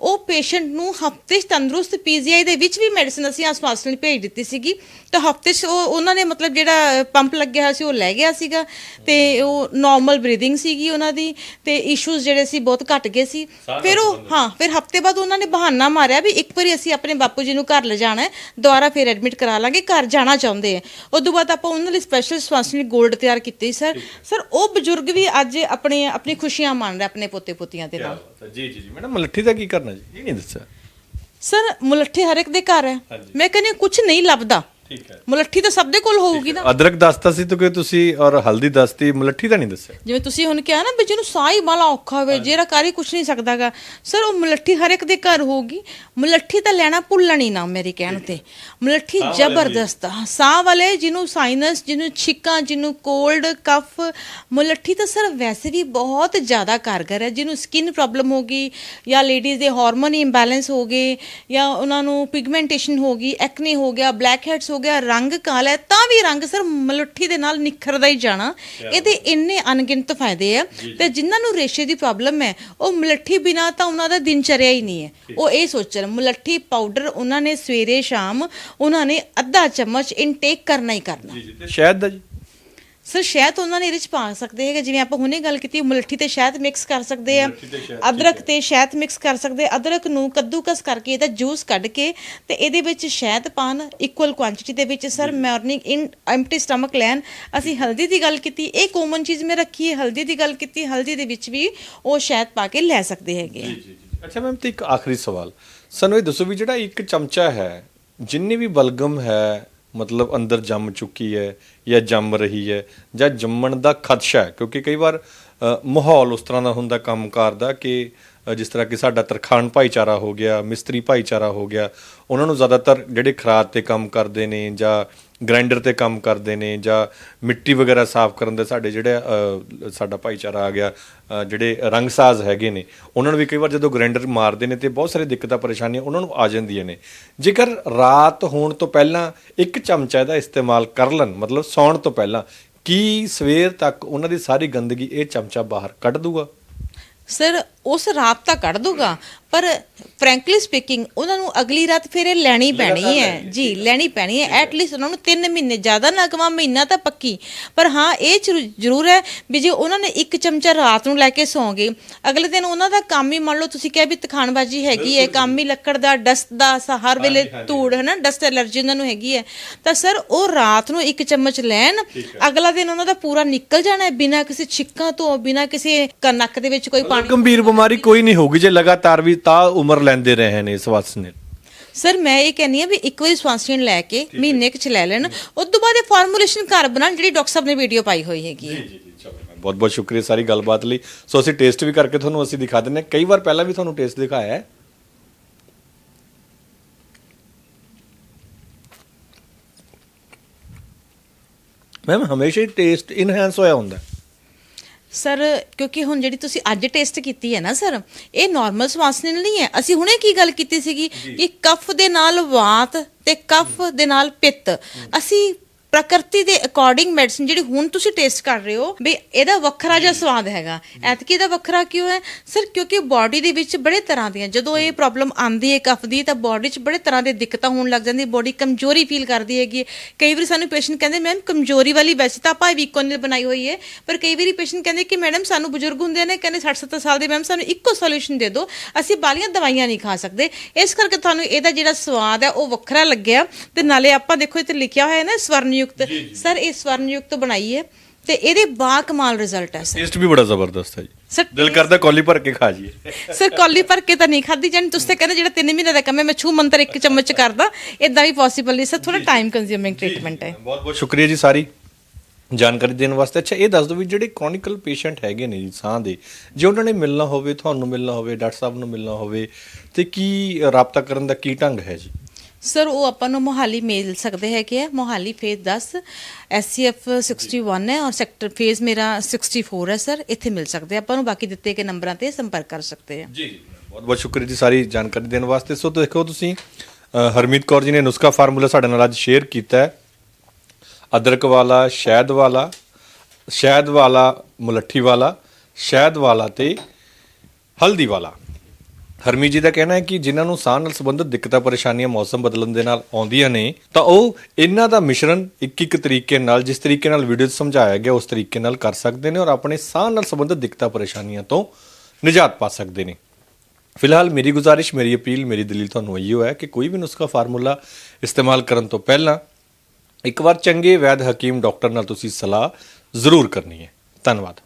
ਉਹ ਪੇਸ਼ੈਂਟ ਨੂੰ ਹਫ਼ਤੇ 'ਚ ਤੰਦਰੁਸਤ ਪੀਜੀਆਈ ਦੇ ਵਿੱਚ ਵੀ ਮੈਡੀਸਿਨ ਅਸੀਂ ਨੂੰ ਭੇਜ ਦਿੱਤੀ ਸੀਗੀ। ਤਾਂ ਹਫ਼ਤੇ 'ਚ ਉਹ ਉਹਨਾਂ ਨੇ ਮਤਲਬ ਜਿਹੜਾ ਪੰਪ ਲੱਗਿਆ ਹੋਇਆ ਸੀ ਉਹ ਲੈ ਗਿਆ ਸੀਗਾ। ਤੇ ਉਹ ਨਾਰਮਲ ਬਰੀਥਿੰਗ ਸੀਗੀ ਉਹਨਾਂ ਦੀ ਤੇ ਇਸ਼ੂਜ਼ ਜਿਹੜੇ ਸੀ ਬਹੁਤ ਘਟ ਗਏ ਸੀ। ਫਿਰ ਉਹ ਹਾਂ ਫਿਰ ਹਫ਼ਤੇ ਬਾਅਦ ਉਹਨਾਂ ਨੇ ਬਹਾਨਾ ਮਾਰਿਆ ਵੀ ਇੱਕ ਵਾਰੀ ਅਸੀਂ ਆਪਣੇ ਬਾਪੂ ਜੀ ਨੂੰ ਘਰ ਲਿਜਾਣਾ ਹੈ ਦੁਬਾਰਾ ਫਿਰ ਐਡਮਿਟ ਕਰਾ ਲਾਂਗੇ ਘਰ ਜਾਣਾ ਚਾਹੁੰਦੇ ਆ ਉਸ ਤੋਂ ਬਾਅਦ ਆਪਾਂ ਉਹਨਾਂ ਲਈ ਸਪੈਸ਼ਲ ਸਵਾਸਨੀ ਗੋਲਡ ਤਿਆਰ ਕੀਤੀ ਸਰ ਸਰ ਉਹ ਬਜ਼ੁਰਗ ਵੀ ਅੱਜ ਆਪਣੇ ਆਪਣੀ ਖੁਸ਼ੀਆਂ ਮਨਾ ਰਿਹਾ ਆਪਣੇ ਪੋਤੇ ਪੋਤੀਆਂ ਦੇ ਨਾਲ। ਜੀ ਜੀ ਜੀ। ਮੈਡਮ ਮਲੱਠੀ ਦਾ ਕੀ ਕਰਨਾ ਜੀ ਇਹ ਨਹੀਂ ਦੱਸਿਆ। ਸਰ ਮੁਲੱਠੀ ਹਰ ਇੱਕ ਦੇ ਘਰ ਹੈ। ਮੈਂ ਕਹਿੰਦੀ ਕੁਝ ਨਹੀਂ ਲੱਭਦਾ। ਠੀਕ ਹੈ। ਮੁਲੱਠੀ ਤਾਂ ਸਭ ਦੇ ਕੋਲ ਹੋਊਗੀ ਨਾ। ਅਦਰਕ ਦੱਸਤਾ ਸੀ ਕਿ ਤੁਸੀਂ ਔਰ ਹਲਦੀ ਦੱਸਤੀ ਮਲੱਠੀ ਦਾ ਨਹੀਂ ਦੱਸਿਆ? ਜਿਵੇਂ ਤੁਸੀਂ ਹੁਣ ਕਿਹਾ ਨਾ ਵੀ ਜਿਹਨੂੰ ਸਾਹ ਹੀ ਬਾਲਾ ਔਖਾ ਹੋਵੇ ਜਿਹੜਾ ਕਰ ਹੀ ਕੁਝ ਨਹੀਂ ਸਕਦਾਗਾ। ਸਰ ਉਹ ਮੁਲੱਠੀ ਹਰ ਇੱਕ ਦੇ ਘਰ ਹੋਊਗੀ। ਮੁਲੱਠੀ ਤਾਂ ਲੈਣਾ ਭੁੱਲਣੀ ਨਾ ਮੇਰੀ ਕਹਿਣ ਤੇ। ਮੁਲੱਠੀ ਜ਼ਬਰਦਸਤ ਆ। ਸਾਹ ਵਾਲੇ ਜਿਹਨੂੰ ਸਾਈਨਸ ਜਿਹਨੂੰ ਛਿੱਕਾਂ ਜਿਹਨੂੰ ਕੋਲਡ ਕਫ ਮੁਲੱਠੀ ਤਾਂ ਸਰ ਵੈਸੇ ਵੀ ਬਹੁਤ ਜ਼ਿਆਦਾ ਕਾਰਗਰ ਹੈ। ਜਿਹਨੂੰ ਸਕਿਨ ਪ੍ਰੋਬਲਮ ਹੋ ਗਈ ਜਾਂ ਲੇਡੀਜ਼ ਦੇ ਹਾਰਮੋਨ ਇੰਬੈਲੈਂਸ ਹੋ ਗਏ ਜਾਂ ਉਹਨਾਂ ਨੂੰ ਪਿਗਮੈਂਟੇਸ਼ਨ ਹੋ ਗਈ ਐਕਨੇ ਹੋ ਗਿਆ ਬਲੈਕ ਹੈਡਸ ਹੋ ਗਿਆ ਰੰਗ ਕਾਲਾ ਹੈ ਤਾਂ ਵੀ ਰੰਗ ਸਰ ਮੁਲੱਠੀ ਦੇ ਨਾਲ ਨਿਖਰਦਾ ਹੀ ਜਾਣਾ। ਇਹਦੇ ਇੰਨੇ ਅਣਗਿਣਤ ਫਾਇਦੇ ਆ। ਤੇ ਜਿਨ੍ਹਾਂ ਨੂੰ ਰੇਸ਼ੇ ਦੀ ਪ੍ਰੋਬਲਮ ਹੈ ਉਹ ਮੁਲੱਠੀ ਬਿਨਾ ਤਾਂ ਉਹਨਾਂ ਦਾ ਦਿਨਚਰਿਆ ਹੀ ਨਹੀਂ ਹੈ। ਉਹ ਇਹ ਸੋਚਣ ਮੁਲੱਠੀ ਪਾਊਡਰ ਉਹਨਾਂ ਨੇ ਸਵੇਰੇ ਸ਼ਾਮ ਉਹਨਾਂ ਨੇ ਅੱਧਾ ਚਮਚ ਇਨਟੇਕ ਕਰਨਾ ਹੀ ਕਰਨਾ। ਜੀ ਜੀ। ਤੇ ਸ਼ਹਿਦ ਦਾ ਜੀ? ਸਰ ਸ਼ਹਿਦ ਉਹਨਾਂ ਨੇ ਇਹਦੇ ਚ ਪਾ ਸਕਦੇ ਹੈਗੇ ਜਿਵੇਂ ਆਪਾਂ ਹੁਣੇ ਗੱਲ ਕੀਤੀ ਮੁਲੱਠੀ ਤੇ ਸ਼ਹਿਦ ਮਿਕਸ ਕਰ ਸਕਦੇ ਆ ਅਦਰਕ ਤੇ ਸ਼ਹਿਦ ਮਿਕਸ ਕਰ ਸਕਦੇ। ਅਦਰਕ ਨੂੰ ਕੱਦੂਕਸ ਕਰਕੇ ਇਹਦਾ ਜੂਸ ਕੱਢ ਕੇ ਤੇ ਇਹਦੇ ਵਿੱਚ ਸ਼ਹਿਦ ਪਾਣ ਇਕੁਅਲ ਕੁਆਂਟੀਟੀ ਦੇ ਵਿੱਚ sir morning in empty stomach ਲੈਣ। ਅਸੀਂ ਹਲਦੀ ਦੀ ਗੱਲ ਕੀਤੀ ਇਹ ਕਾਮਨ ਚੀਜ਼ ਮੈਂ ਰੱਖੀ ਹੈ ਹਲਦੀ ਦੀ ਗੱਲ ਕੀਤੀ ਹਲਦੀ ਦੇ ਵਿੱਚ ਵੀ ਉਹ ਸ਼ਹਿਦ ਪਾ ਕੇ ਲੈ ਸਕਦੇ ਹੈਗੇ ਜੀ ਜੀ। ਅੱਛਾ ਮੈਮ ਤੇ ਇੱਕ ਆਖਰੀ ਸਵਾਲ। ਸਾਨੂੰ ਇਹ ਦੱਸੋ ਵੀ ਜਿਹੜਾ ਇੱਕ ਚਮਚਾ ਹੈ ਜਿੰਨੀ ਵੀ ਬਲਗਮ ਹੈ ਮਤਲਬ ਅੰਦਰ ਜੰਮ ਚੁੱਕੀ ਹੈ ਜਾਂ ਜੰਮ ਰਹੀ ਹੈ ਜਾਂ ਜੰਮਣ ਦਾ ਖਦਸ਼ਾ ਹੈ। ਕਿਉਂਕਿ ਕਈ ਵਾਰ ਮਾਹੌਲ ਉਸ ਤਰ੍ਹਾਂ ਦਾ ਹੁੰਦਾ ਕੰਮਕਾਰ ਦਾ ਕਿ ਜਿਸ ਤਰ੍ਹਾਂ ਕਿ ਸਾਡਾ ਤਰਖਾਣ ਭਾਈਚਾਰਾ ਹੋ ਗਿਆ, ਮਿਸਤਰੀ ਭਾਈਚਾਰਾ ਹੋ ਗਿਆ, ਉਹਨਾਂ ਨੂੰ ਜ਼ਿਆਦਾਤਰ ਜਿਹੜੇ ਖਰਾਦ ਤੇ ਕੰਮ ਕਰਦੇ ਨੇ ਜਾਂ ਗ੍ਰਾਈਂਡਰ ਤੇ ਕੰਮ ਕਰਦੇ ਨੇ ਜਾਂ ਮਿੱਟੀ ਵਗੈਰਾ ਸਾਫ਼ ਕਰਨ ਦੇ ਸਾਡੇ ਜਿਹੜੇ ਸਾਡਾ ਭਾਈਚਾਰਾ ਆ ਗਿਆ ਅ, ਜਿਹੜੇ ਰੰਗਸਾਜ਼ ਹੈਗੇ ਨੇ ਉਹਨਾਂ ਨੂੰ ਵੀ ਕਈ ਵਾਰ ਜਦੋਂ ਗ੍ਰਾਈਂਡਰ ਮਾਰਦੇ ਨੇ ਤੇ ਬਹੁਤ ਸਾਰੇ ਦਿੱਕਤਾਂ ਪਰੇਸ਼ਾਨੀਆਂ ਉਹਨਾਂ ਨੂੰ ਆ ਜਾਂਦੀਆਂ ਨੇ। ਜੇਕਰ ਰਾਤ ਹੋਣ ਤੋਂ ਪਹਿਲਾਂ ਇੱਕ ਚਮਚਾ ਇਹਦਾ ਇਸਤੇਮਾਲ ਕਰ ਲੈਣ ਮਤਲਬ ਸੌਣ ਤੋਂ ਪਹਿਲਾਂ ਕੀ ਸਵੇਰ ਤੱਕ ਉਹਨਾਂ ਦੀ ਸਾਰੀ ਗੰਦਗੀ ਇਹ ਚਮਚਾ ਬਾਹਰ ਕੱਢ ਦੂਗਾ? ਸਰ ਉਸ ਰਾਤ ਤਾਂ ਕੱਢ ਦੂਗਾ ਪਰ ਫ੍ਰੈਂਕਲੀ ਸਪੀਕਿੰਗ ਉਹਨਾਂ ਨੂੰ ਅਗਲੀ ਰਾਤ ਫਿਰ ਇਹ ਲੈਣੀ ਪੈਣੀ ਹੈ। ਜੀ ਲੈਣੀ ਪੈਣੀ ਹੈ। ਐਟ ਲੀਸਟ ਉਹਨਾਂ ਨੂੰ 3 ਮਹੀਨੇ ਜ਼ਿਆਦਾ ਨਾ ਕਮਾ ਮਹੀਨਾ ਤਾਂ ਪੱਕੀ। ਪਰ ਹਾਂ ਇਹ ਜ਼ਰੂ- ਜ਼ਰੂਰ ਹੈ ਵੀ ਜੇ ਉਹਨਾਂ ਨੇ ਇੱਕ ਚਮਚਾ ਰਾਤ ਨੂੰ ਲੈ ਕੇ ਸੌਂ ਗਏ ਅਗਲੇ ਦਿਨ ਉਹਨਾਂ ਦਾ ਕੰਮ ਹੀ ਮੰਨ ਲਓ ਤੁਸੀਂ ਕਿਹਾ ਵੀ ਤਖਾਨਬਾਜੀ ਹੈਗੀ ਹੈ ਕੰਮ ਹੀ ਲੱਕੜ ਦਾ ਡਸਟ ਦਾ ਸਾ ਹਰ ਵੇਲੇ ਧੂੜ ਹੈ ਨਾ ਡਸਟ ਐਲਰਜੀ ਉਹਨਾਂ ਨੂੰ ਹੈਗੀ ਹੈ। ਤਾਂ ਸਰ ਉਹ ਰਾਤ ਨੂੰ ਇੱਕ ਚਮਚ ਲੈਣ ਅਗਲਾ ਦਿਨ ਉਹਨਾਂ ਦਾ ਪੂਰਾ ਨਿਕਲ ਜਾਣਾ ਹੈ ਬਿਨਾਂ ਕਿਸੇ ਛਿੱਕਾਂ ਤੋਂ ਬਿਨਾਂ ਕਿਸੇ ਕ- ਨੱਕ ਦੇ ਵਿੱਚ ਕੋਈ ਪਾਣੀ ਗੰਭੀਰ ਬਿਮਾਰੀ ਕੋਈ ਨਹੀਂ ਹੋਊਗੀ ਜੇ ਲਗਾਤਾਰ ਵੀ ਤਾਂ ਉਮਰ ਲੈਂਦੇ ਰਹੇ ਨੇ ਇਸ ਵਾਸਤੇ। ਨੇ ਸਰ ਮੈਂ ਇਹ ਕਹਿੰਨੀ ਆ ਵੀ ਇੱਕ ਵਾਰੀ ਸਵਾਂਸਟੀਨ ਲੈ ਕੇ ਮਹੀਨੇ ਕੁ ਚ ਲੈ ਲੈਣ। ਉਸ ਤੋਂ ਬਾਅਦ ਇਹ ਫਾਰਮੂਲੇਸ਼ਨ ਘਰ ਬਣਾਉਣ ਜਿਹੜੀ ਡਾਕਟਰ ਸਾਹਿਬ ਨੇ ਵੀਡੀਓ ਪਾਈ ਹੋਈ ਹੈਗੀ ਹੈ। ਬਹੁਤ ਬਹੁਤ ਸ਼ੁਕਰੀਆ ਸਾਰੀ ਗੱਲਬਾਤ ਲਈ। ਸੋ ਅਸੀਂ ਟੇਸਟ ਵੀ ਕਰਕੇ ਤੁਹਾਨੂੰ ਅਸੀਂ ਦਿਖਾ ਦਿੰਨੇ ਕਈ ਵਾਰ ਪਹਿਲਾਂ ਵੀ ਤੁਹਾਨੂੰ ਟੇਸਟ ਦਿਖਾਇਆ ਹੈ। ਮੈਮ ਹਮੇਸ਼ਾ ਹੀ ਟੇਸਟ ਇਨਹੈਂਸ ਹੋਇਆ ਹੁੰਦਾ ਹੈ। ਸਰ ਕਿਉਂਕਿ ਹੁਣ ਜਿਹੜੀ ਤੁਸੀਂ ਅੱਜ ਟੈਸਟ ਕੀਤੀ ਹੈ ਨਾ ਸਰ ਇਹ ਨਾਰਮਲ ਸਵਾਂਸਟੀਨ ਨਹੀਂ ਹੈ। ਅਸੀਂ ਹੁਣੇ ਕੀ ਗੱਲ ਕੀਤੀ ਸੀਗੀ ਕਿ ਕਫ ਦੇ ਨਾਲ ਵਾਤ ਤੇ ਕਫ ਦੇ ਨਾਲ ਪਿੱਤ। ਅਸੀਂ ਪ੍ਰਕਿਰਤੀ ਦੇ ਅਕੋਰਡਿੰਗ ਮੈਡੀਸਿਨ ਜਿਹੜੀ ਹੁਣ ਤੁਸੀਂ ਟੇਸਟ ਕਰ ਰਹੇ ਹੋ ਵੀ ਇਹਦਾ ਵੱਖਰਾ ਜਿਹਾ ਸਵਾਦ ਹੈਗਾ। ਐਤਕੀ ਦਾ ਵੱਖਰਾ ਕਿਉਂ ਹੈ? ਸਰ ਕਿਉਂਕਿ ਬਾਡੀ ਦੇ ਵਿੱਚ ਬੜੇ ਤਰ੍ਹਾਂ ਦੀਆਂ, ਜਦੋਂ ਇਹ ਪ੍ਰੋਬਲਮ ਆਂਦੀ ਹੈ ਕਫ ਦੀ ਤਾਂ ਬਾਡੀ 'ਚ ਬੜੇ ਤਰ੍ਹਾਂ ਦੇ ਦਿੱਕਤਾਂ ਹੋਣ ਲੱਗ ਜਾਂਦੀ ਬਾਡੀ ਕਮਜ਼ੋਰੀ ਫੀਲ ਕਰਦੀ ਹੈਗੀ ਹੈ। ਕਈ ਵਾਰੀ ਸਾਨੂੰ ਪੇਸ਼ੈਂਟ ਕਹਿੰਦੇ ਮੈਮ ਕਮਜ਼ੋਰੀ ਵਾਲੀ ਵੈਸੇ ਤਾਂ ਆਪਾਂ ਵੀਕੋ ਨੇ ਬਣਾਈ ਹੋਈ ਹੈ। ਪਰ ਕਈ ਵਾਰੀ ਪੇਸ਼ੈਂਟ ਕਹਿੰਦੇ ਕਿ ਮੈਡਮ ਸਾਨੂੰ ਬਜ਼ੁਰਗ ਹੁੰਦੇ ਨੇ, ਕਹਿੰਦੇ 60 70 ਸਾਲ ਦੇ ਮੈਮ ਸਾਨੂੰ ਇੱਕੋ ਸੋਲੂਸ਼ਨ ਦੇ ਦਿਓ, ਅਸੀਂ ਬਾਲੀਆਂ ਦਵਾਈਆਂ ਨਹੀਂ ਖਾ ਸਕਦੇ। ਇਸ ਕਰਕੇ ਤੁਹਾਨੂੰ ਇਹਦਾ ਜਿਹੜਾ ਸਵਾਦ ਹੈ, ਉਹ ਵੱਖਰਾ ਲੱਗਿਆ। ਤੇ ਨਾਲੇ ਆਪਾਂ ਦੇਖੋ, ਇੱਥੇ ਲਿਖਿਆ ਹੋਇਆ ਹੈ ਨਾ ਸਵਰਨਯੁਕਤ ਸਰ ਇਹ ਸਵਰਨਯੁਕਤ ਬਣਾਈ ਹੈ ਤੇ ਇਹਦੇ ਬਾ ਕਮਾਲ ਰਿਜ਼ਲਟ ਹੈ ਸਰ। ਟੇਸਟ ਵੀ ਬੜਾ ਜ਼ਬਰਦਸਤ ਹੈ ਜੀ। ਸਰ ਦਿਲ ਕਰਦਾ ਕੌਲੀ ਭਰ ਕੇ ਖਾ ਜੀਏ ਸਰ ਕੌਲੀ ਭਰ ਕੇ ਤਾਂ ਨਹੀਂ ਖਾਦੀ ਜਾਨੀ ਤੁਸੀਂ ਤਾਂ ਕਹਿੰਦੇ ਜਿਹੜਾ 3 ਮਹੀਨੇ ਦਾ ਕੰਮ ਹੈ ਮੈਂ ਛੂ ਮੰਤਰ ਇੱਕ ਚਮਚ ਕਰਦਾ ਇਦਾਂ ਵੀ ਪੋਸੀਬਲ ਨਹੀਂ। ਸਰ ਥੋੜਾ ਟਾਈਮ ਕੰਜ਼ਿਊਮਿੰਗ ਟ੍ਰੀਟਮੈਂਟ ਹੈ। ਬਹੁਤ ਬਹੁਤ ਸ਼ੁਕਰੀਆ ਜੀ ਸਾਰੀ ਜਾਣਕਾਰੀ ਦੇਣ ਵਾਸਤੇ। ਅੱਛਾ ਇਹ ਦੱਸ ਦਿਓ ਵੀ ਜਿਹੜੇ ਕ੍ਰੋਨਿਕਲ ਪੇਸ਼ੈਂਟ ਹੈਗੇ ਨੇ ਜੀ ਸਾਹ ਦੇ ਜੇ ਉਹਨਾਂ ਨੇ ਮਿਲਣਾ ਹੋਵੇ ਤੁਹਾਨੂੰ ਮਿਲਣਾ ਹੋਵੇ ਡਾਕਟਰ ਸਾਹਿਬ ਨੂੰ ਮਿਲਣਾ ਹੋਵੇ ਤੇ ਕੀ ਰਾਬਤਾ ਕਰਨ ਦਾ ਕੀ ਢੰਗ ਹੈ ਜੀ? ਸਰ ਉਹ ਆਪਾਂ ਨੂੰ ਮੋਹਾਲੀ ਮਿਲ ਸਕਦੇ ਹੈਗੇ ਆ। ਮੋਹਾਲੀ ਫੇਜ਼ 10 ਐਸਸੀਐਫ 61 ਹੈ ਔਰ ਸੈਕਟਰ ਫੇਜ਼ ਮੇਰਾ 64 ਹੈ ਸਰ ਇੱਥੇ ਮਿਲ ਸਕਦੇ ਆ। ਆਪਾਂ ਨੂੰ ਬਾਕੀ ਦਿੱਤੇ ਗਏ ਨੰਬਰਾਂ ਤੇ ਸੰਪਰਕ ਕਰ ਸਕਦੇ ਆ। ਜੀ ਬਹੁਤ ਬਹੁਤ ਸ਼ੁਕਰੀਆ ਜੀ ਸਾਰੀ ਜਾਣਕਾਰੀ ਦੇਣ ਵਾਸਤੇ। ਸੋ ਦੇਖੋ ਤੁਸੀਂ ਹਰਮੀਤ ਕੌਰ ਜੀ ਨੇ ਨੁਸਖਾ ਫਾਰਮੂਲਾ ਸਾਡੇ ਨਾਲ ਅੱਜ ਸ਼ੇਅਰ ਕੀਤਾ ਹੈ। ਅਦਰਕ ਵਾਲਾ, ਸ਼ਹਿਦ ਵਾਲਾ ਸ਼ਹਿਦ ਵਾਲਾ, ਮੁਲੱਠੀ ਵਾਲਾ, ਸ਼ਹਿਦ ਵਾਲਾ ਤੇ ਹਲਦੀ ਵਾਲਾ। ਹਰਮੀ ਜੀ ਦਾ ਕਹਿਣਾ ਹੈ ਕਿ ਜਿਨ੍ਹਾਂ ਨੂੰ ਸਾਹ ਨਾਲ ਸੰਬੰਧਿਤ ਦਿੱਕਤਾਂ, ਪਰੇਸ਼ਾਨੀਆਂ, ਮੌਸਮ ਬਦਲਣ ਦੇ ਨਾਲ ਆਉਂਦੀਆਂ ਨੇ, ਤਾਂ ਉਹ ਇਹਨਾਂ ਦਾ ਮਿਸ਼ਰਣ ਇੱਕ ਇੱਕ ਤਰੀਕੇ ਨਾਲ, ਜਿਸ ਤਰੀਕੇ ਨਾਲ ਵੀਡੀਓ 'ਚ ਸਮਝਾਇਆ ਗਿਆ, ਉਸ ਤਰੀਕੇ ਨਾਲ ਕਰ ਸਕਦੇ ਨੇ ਔਰ ਆਪਣੇ ਸਾਹ ਨਾਲ ਸੰਬੰਧਿਤ ਦਿੱਕਤਾਂ, ਪਰੇਸ਼ਾਨੀਆਂ ਤੋਂ ਨਿਜਾਤ ਪਾ ਸਕਦੇ ਨੇ। ਫਿਲਹਾਲ ਮੇਰੀ ਗੁਜ਼ਾਰਿਸ਼, ਮੇਰੀ ਅਪੀਲ, ਮੇਰੀ ਦਲੀਲ ਤੁਹਾਨੂੰ ਇਹੀ ਹੈ ਕਿ ਕੋਈ ਵੀ ਨੁਸਖਾ ਫਾਰਮੂਲਾ ਇਸਤੇਮਾਲ ਕਰਨ ਤੋਂ ਪਹਿਲਾਂ ਇੱਕ ਵਾਰ ਚੰਗੇ ਵੈਦ ਹਕੀਮ ਡਾਕਟਰ ਨਾਲ ਤੁਸੀਂ ਸਲਾਹ ਜ਼ਰੂਰ ਕਰਨੀ ਹੈ। ਧੰਨਵਾਦ।